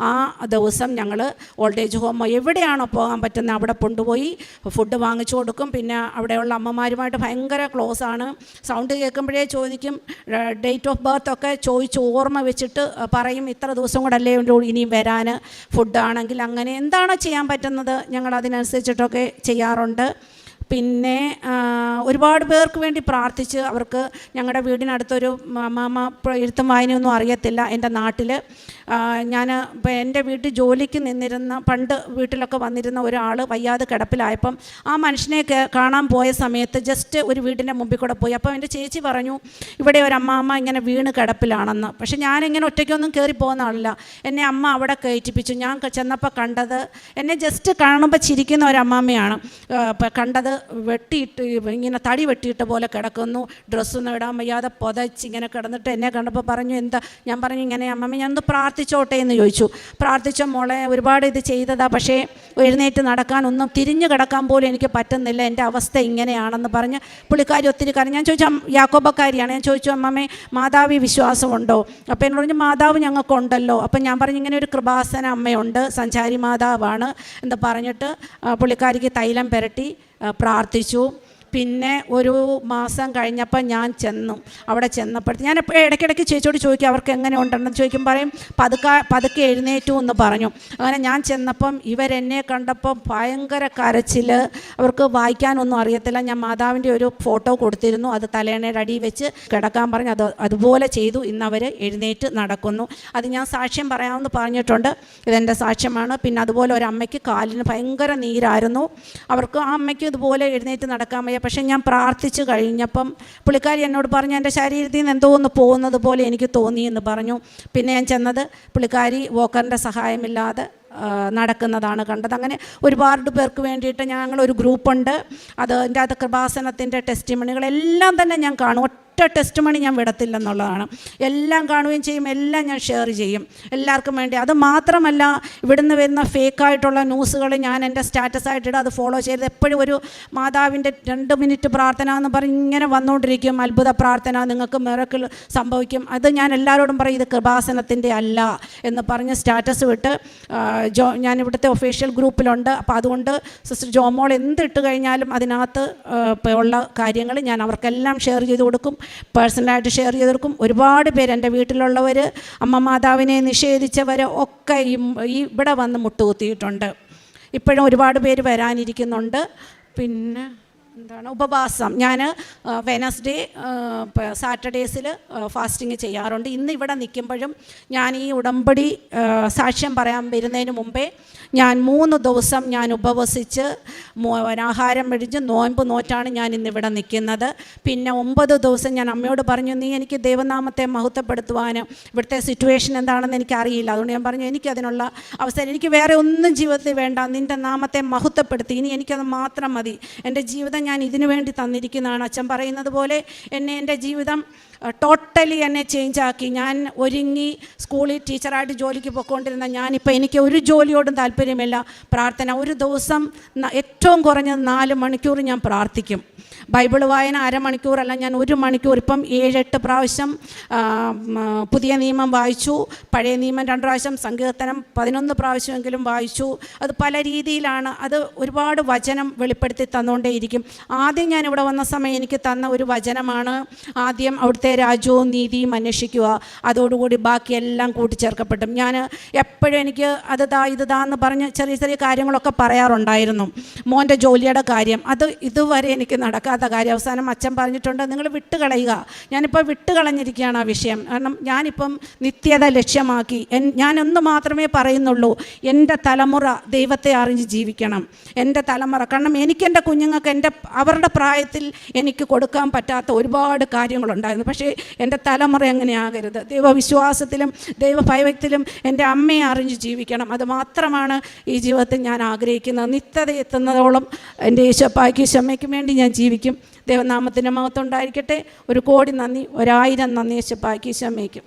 ആ ദിവസം ഞങ്ങൾ ഓൾഡ് ഏജ് ഹോമോ എവിടെയാണോ പോകാൻ പറ്റുന്നത് അവിടെ കൊണ്ടുപോയി ഫുഡ് വാങ്ങിച്ചു കൊടുക്കും. പിന്നെ അവിടെയുള്ള അമ്മമാരുമായിട്ട് ഭയങ്കര ക്ലോസ് ആണ് സൗണ്ട് കേൾക്കുമ്പോഴേ ചോദിക്കും ഡേറ്റ് ഓഫ് ബർത്ത് ഒക്കെ ചോദിച്ച് ഓർമ്മ വെച്ചിട്ട് പറയും ഇത്ര ദിവസം കൂടെ അല്ലേ ഇനിയും വരാൻ ഫുഡാണെങ്കിൽ അങ്ങനെ എന്താണോ ചെയ്യാൻ പറ്റുന്നത്? ഞങ്ങൾ അതിനനുസരിച്ചിട്ടൊക്കെ ചെയ്യാറുണ്ട്. പിന്നെ ഒരുപാട് പേർക്ക് വേണ്ടി പ്രാർത്ഥിച്ച് അവർക്ക് ഞങ്ങളുടെ വീടിനടുത്തൊരു മാമ എഴുത്തും വായനയൊന്നും അറിയത്തില്ല എന്റെ നാട്ടിൽ ഞാൻ എന്റെ വീട്ടിൽ ജോലിക്ക് നിന്നിരുന്ന പണ്ട് വീട്ടിലൊക്കെ വന്നിരുന്ന ഒരാൾ വയ്യാതെ കിടപ്പിലായപ്പം ആ മനുഷ്യനെ കാണാൻ പോയ സമയത്ത് ജസ്റ്റ് ഒരു വീടിന്റെ മുമ്പിൽ കൂടെ പോയി. അപ്പോൾ എന്റെ ചേച്ചി പറഞ്ഞു ഇവിടെ ഒരു അമ്മാമ്മ ഇങ്ങനെ വീണ് കിടപ്പിലാണെന്ന്. പക്ഷെ ഞാനിങ്ങനെ ഒറ്റയ്ക്കൊന്നും കയറി പോകുന്ന ആളില്ല. എന്നെ അമ്മ അവിടെ കയറ്റിപ്പിച്ചു. ഞാൻ ചെന്നപ്പോൾ കണ്ടത് എന്നെ ജസ്റ്റ് കാണുമ്പോൾ ചിരിക്കുന്ന ഒരു അമ്മാമ്മയാണ് കണ്ടത് വെട്ടിയിട്ട് ഇങ്ങനെ തടി വെട്ടിയിട്ട പോലെ കിടക്കുന്നു. ഡ്രസ്സൊന്നും ഇടാൻ വയ്യാതെ പുതച്ച് ഇങ്ങനെ കിടന്നിട്ട് എന്നെ കണ്ടപ്പോൾ പറഞ്ഞു എന്താ? ഞാൻ പറഞ്ഞു ഇങ്ങനെ അമ്മമ്മ ഞാൻ പ്രാർത്ഥിച്ചോട്ടെ എന്ന് ചോദിച്ചു. പ്രാർത്ഥിച്ച മോളെ ഒരുപാട് ഇത് ചെയ്തതാ പക്ഷേ എഴുന്നേറ്റ് നടക്കാനൊന്നും തിരിഞ്ഞു കിടക്കാൻ പോലും എനിക്ക് പറ്റുന്നില്ല. എന്റെ അവസ്ഥ ഇങ്ങനെയാണെന്ന് പറഞ്ഞ് പുള്ളിക്കാരി ഒത്തിരി കാര്യം ഞാൻ ചോദിച്ചു യാക്കോബക്കാരിയാണ്? ഞാൻ ചോദിച്ചു അമ്മമ്മേ മാതാവി വിശ്വാസമുണ്ടോ? അപ്പോൾ എന്നോട് പറഞ്ഞു മാതാവ് ഞങ്ങൾക്കുണ്ടല്ലോ. അപ്പം ഞാൻ പറഞ്ഞു ഇങ്ങനെ ഒരു കൃപാസന അമ്മയുണ്ട് സഞ്ചാരി മാതാവാണ് എന്ന് പറഞ്ഞിട്ട് പുള്ളിക്കാരിക്ക് തൈലം പുരട്ടി. പ്രാർത്ഥിച്ചു. പിന്നെ ഒരു മാസം കഴിഞ്ഞപ്പോൾ ഞാൻ ചെന്നു. അവിടെ ചെന്നപ്പോഴത്തെ ഞാൻ ഇടയ്ക്കിടയ്ക്ക് ചേച്ചിയോട് ചോദിക്കും അവർക്ക് എങ്ങനെ ഉണ്ടെന്ന് ചോദിക്കും പറയും പതുക്കെ പതുക്കെ എഴുന്നേറ്റു എന്ന് പറഞ്ഞു. അങ്ങനെ ഞാൻ ചെന്നപ്പം ഇവരെന്നെ കണ്ടപ്പം ഭയങ്കര കരച്ചിൽ അവർക്ക് വായിക്കാനൊന്നും അറിയത്തില്ല. ഞാൻ മാതാവിന്റെ ഒരു ഫോട്ടോ കൊടുത്തിരുന്നു. അത് തലേണയുടെ അടി വെച്ച് കിടക്കാൻ പറഞ്ഞു അത് അതുപോലെ ചെയ്തു. ഇന്ന് അവർ എഴുന്നേറ്റ് നടക്കുന്നു. അത് ഞാൻ സാക്ഷ്യം പറയാമെന്ന് പറഞ്ഞിട്ടുണ്ട്. ഇതെന്റെ സാക്ഷ്യമാണ്. പിന്നെ അതുപോലെ ഒരു അമ്മയ്ക്ക് കാലിന് ഭയങ്കര നീരായിരുന്നു. അവർക്ക് ആ അമ്മയ്ക്ക് ഇതുപോലെ എഴുന്നേറ്റ് നടക്കാൻ വയ്യ. പക്ഷേ ഞാൻ പ്രാർത്ഥിച്ചു കഴിഞ്ഞപ്പം പുള്ളിക്കാരി എന്നോട് പറഞ്ഞു എന്റെ ശരീരത്തിൽ നിന്ന് എന്തോ ഒന്ന് പോകുന്നത് പോലെ എനിക്ക് തോന്നി എന്ന് പറഞ്ഞു. പിന്നെ ഞാൻ ചെന്നത് പുള്ളിക്കാരി വോക്കറിന്റെ സഹായമില്ലാതെ നടക്കുന്നതാണ് കണ്ടത്. അങ്ങനെ ഒരുപാട് പേർക്ക് വേണ്ടിയിട്ട് ഞങ്ങളൊരു ഗ്രൂപ്പുണ്ട്. അത് അതിന്റെ അത് കൃപാസനത്തിന്റെ ടെസ്റ്റിമണികളെല്ലാം തന്നെ ഞാൻ കാണും. ഒറ്റ ടെസ്റ്റ് മണി ഞാൻ വിടത്തില്ലെന്നുള്ളതാണ്. എല്ലാം കാണുകയും ചെയ്യും എല്ലാം ഞാൻ ഷെയർ ചെയ്യും. എല്ലാവർക്കും വേണ്ടി. അത് മാത്രമല്ല ഇവിടുന്ന് വരുന്ന ഫേക്കായിട്ടുള്ള ന്യൂസുകൾ ഞാൻ എന്റെ സ്റ്റാറ്റസ് ആയിട്ടിടും അത് ഫോളോ ചെയ്ത് എപ്പോഴും ഒരു മാതാവിന്റെ രണ്ട് മിനിറ്റ് പ്രാർത്ഥന എന്ന് പറഞ്ഞ് ഇങ്ങനെ വന്നുകൊണ്ടിരിക്കും. അത്ഭുത പ്രാർത്ഥന നിങ്ങൾക്ക് മിറക്കിൾ സംഭവിക്കും. അത് ഞാൻ എല്ലാവരോടും പറയും ഇത് കൃപാസനത്തിന്റെ അല്ല എന്ന് പറഞ്ഞ് സ്റ്റാറ്റസ് വിട്ട് ജോ ഞാൻ ഇവിടുത്തെ ഒഫീഷ്യൽ ഗ്രൂപ്പിലുണ്ട് അപ്പോൾ അതുകൊണ്ട് സിസ്റ്റർ ജോമോൾ എന്തിട്ട് കഴിഞ്ഞാലും അതിനകത്ത് ഉള്ള കാര്യങ്ങൾ ഞാൻ അവർക്കെല്ലാം ഷെയർ ചെയ്ത് കൊടുക്കും. പേഴ്സണലായിട്ട് ഷെയർ ചെയ്തവർക്കും ഒരുപാട് പേര് എന്റെ വീട്ടിലുള്ളവർ അമ്മ മാതാവിനെ നിഷേധിച്ചവർ ഒക്കെ ഈ ഇവിടെ വന്ന് മുട്ടുകുത്തിയിട്ടുണ്ട്. ഇപ്പോഴും ഒരുപാട് പേര് വരാനിരിക്കുന്നുണ്ട്. പിന്നെ എന്താണ്? ഉപവാസം. ഞാൻ വെനസ്ഡേ സാറ്റർഡേസിൽ ഫാസ്റ്റിംഗ് ചെയ്യാറുണ്ട്. ഇന്ന് ഇവിടെ നിൽക്കുമ്പോഴും ഞാൻ ഈ ഉടമ്പടി സാക്ഷ്യം പറയാൻ വരുന്നതിന് മുമ്പേ ഞാൻ മൂന്ന് ദിവസം ഞാൻ ഉപവസിച്ച് ആഹാരം മെഴിഞ്ഞ് നോയമ്പ് നോറ്റാണ് ഞാൻ ഇന്ന് ഇവിടെ നിൽക്കുന്നത്. പിന്നെ ഒമ്പത് ദിവസം ഞാൻ അമ്മയോട് പറഞ്ഞു നീ എനിക്ക് ദൈവനാമത്തെ മഹത്വപ്പെടുത്തുവാനും ഇവിടുത്തെ സിറ്റുവേഷൻ എന്താണെന്ന് എനിക്ക് അറിയില്ല അതുകൊണ്ട് ഞാൻ പറഞ്ഞു എനിക്കതിനുള്ള അവസരം എനിക്ക് വേറെ ഒന്നും ജീവിതത്തിൽ വേണ്ട. നിന്റെ നാമത്തെ മഹത്വപ്പെടുത്തി. ഇനി എനിക്കത് മാത്രം മതി. എന്റെ ജീവിതം ഞാൻ ഇതിനു വേണ്ടി തന്നിരിക്കുന്നതാണ്. അച്ഛൻ പറയുന്നത് പോലെ എന്നെ എന്റെ ജീവിതം ടോട്ടലി എന്നെ ചേഞ്ച് ആക്കി. ഞാൻ ഒരുങ്ങി സ്കൂളിൽ ടീച്ചറായിട്ട് ജോലിക്ക് പോയിക്കൊണ്ടിരുന്ന ഞാനിപ്പോൾ എനിക്ക് ഒരു ജോലിയോടും താല്പര്യമില്ല. പ്രാർത്ഥന ഒരു ദിവസം ഏറ്റവും കുറഞ്ഞത് നാല് മണിക്കൂർ ഞാൻ പ്രാർത്ഥിക്കും. ബൈബിൾ വായന അരമണിക്കൂറല്ല ഞാൻ ഒരു മണിക്കൂർ ഇപ്പം ഏഴെട്ട് പ്രാവശ്യം പുതിയ നിയമം വായിച്ചു. പഴയ നിയമം രണ്ട് പ്രാവശ്യം സങ്കീർത്തനം പതിനൊന്ന് പ്രാവശ്യമെങ്കിലും വായിച്ചു. അത് പല രീതിയിലാണ്. അത് ഒരുപാട് വചനം വെളിപ്പെടുത്തി തന്നുകൊണ്ടേയിരിക്കും ആദ്യം ഞാൻ ഇവിടെ വന്ന സമയം എനിക്ക് തന്ന ഒരു വചനമാണ്. ആദ്യം അവിടുത്തെ രാജ്യവും നീതിയും അന്വേഷിക്കുക. അതോടുകൂടി ബാക്കിയെല്ലാം കൂട്ടിച്ചേർക്കപ്പെട്ടു. ഞാൻ എപ്പോഴും എനിക്ക് അത് ദാ ഇത് എന്ന് പറഞ്ഞ് ചെറിയ ചെറിയ കാര്യങ്ങളൊക്കെ പറയാറുണ്ടായിരുന്നു. മോന്റെ ജോലിയുടെ കാര്യം. അത് ഇതുവരെ എനിക്ക് നടക്കാത്ത കാര്യം. അവസാനം അച്ഛൻ പറഞ്ഞിട്ടുണ്ട് നിങ്ങൾ വിട്ടുകളയുക. ഞാനിപ്പോൾ വിട്ടുകളഞ്ഞിരിക്കുകയാണ് ആ വിഷയം. കാരണം ഞാനിപ്പം നിത്യത ലക്ഷ്യമാക്കി. എൻ ഞാനൊന്ന് മാത്രമേ പറയുന്നുള്ളൂ എന്റെ തലമുറ ദൈവത്തെ അറിഞ്ഞ് ജീവിക്കണം. എന്റെ തലമുറ. കാരണം എനിക്ക് എന്റെ കുഞ്ഞുങ്ങൾക്ക് എന്റെ അവരുടെ പ്രായത്തിൽ എനിക്ക് കൊടുക്കാൻ പറ്റാത്ത ഒരുപാട് കാര്യങ്ങളുണ്ടായിരുന്നു. പക്ഷേ എന്റെ തലമുറ അങ്ങനെ ആകരുത് ദൈവവിശ്വാസത്തിലും ദൈവഭയത്തിലും എന്റെ അമ്മയെ അറിഞ്ഞ് ജീവിക്കണം. അത് മാത്രമാണ് ഈ ജീവിതത്തിൽ ഞാൻ ആഗ്രഹിക്കുന്നത്. നിത്യത എത്തുന്നതോളം എന്റെ ഈശോപ്പായ്ക്ക് ക്ഷമയ്ക്ക് വേണ്ടി ഞാൻ ജീവിക്കും. ദൈവനാമത്തിന്റെ മഹത്വം ഉണ്ടായിരിക്കട്ടെ. ഒരു കോടി നന്ദി. ഒരായിരം നന്ദി ഈശോപ്പായ്ക്ക് ഈശോമ്മയ്ക്കും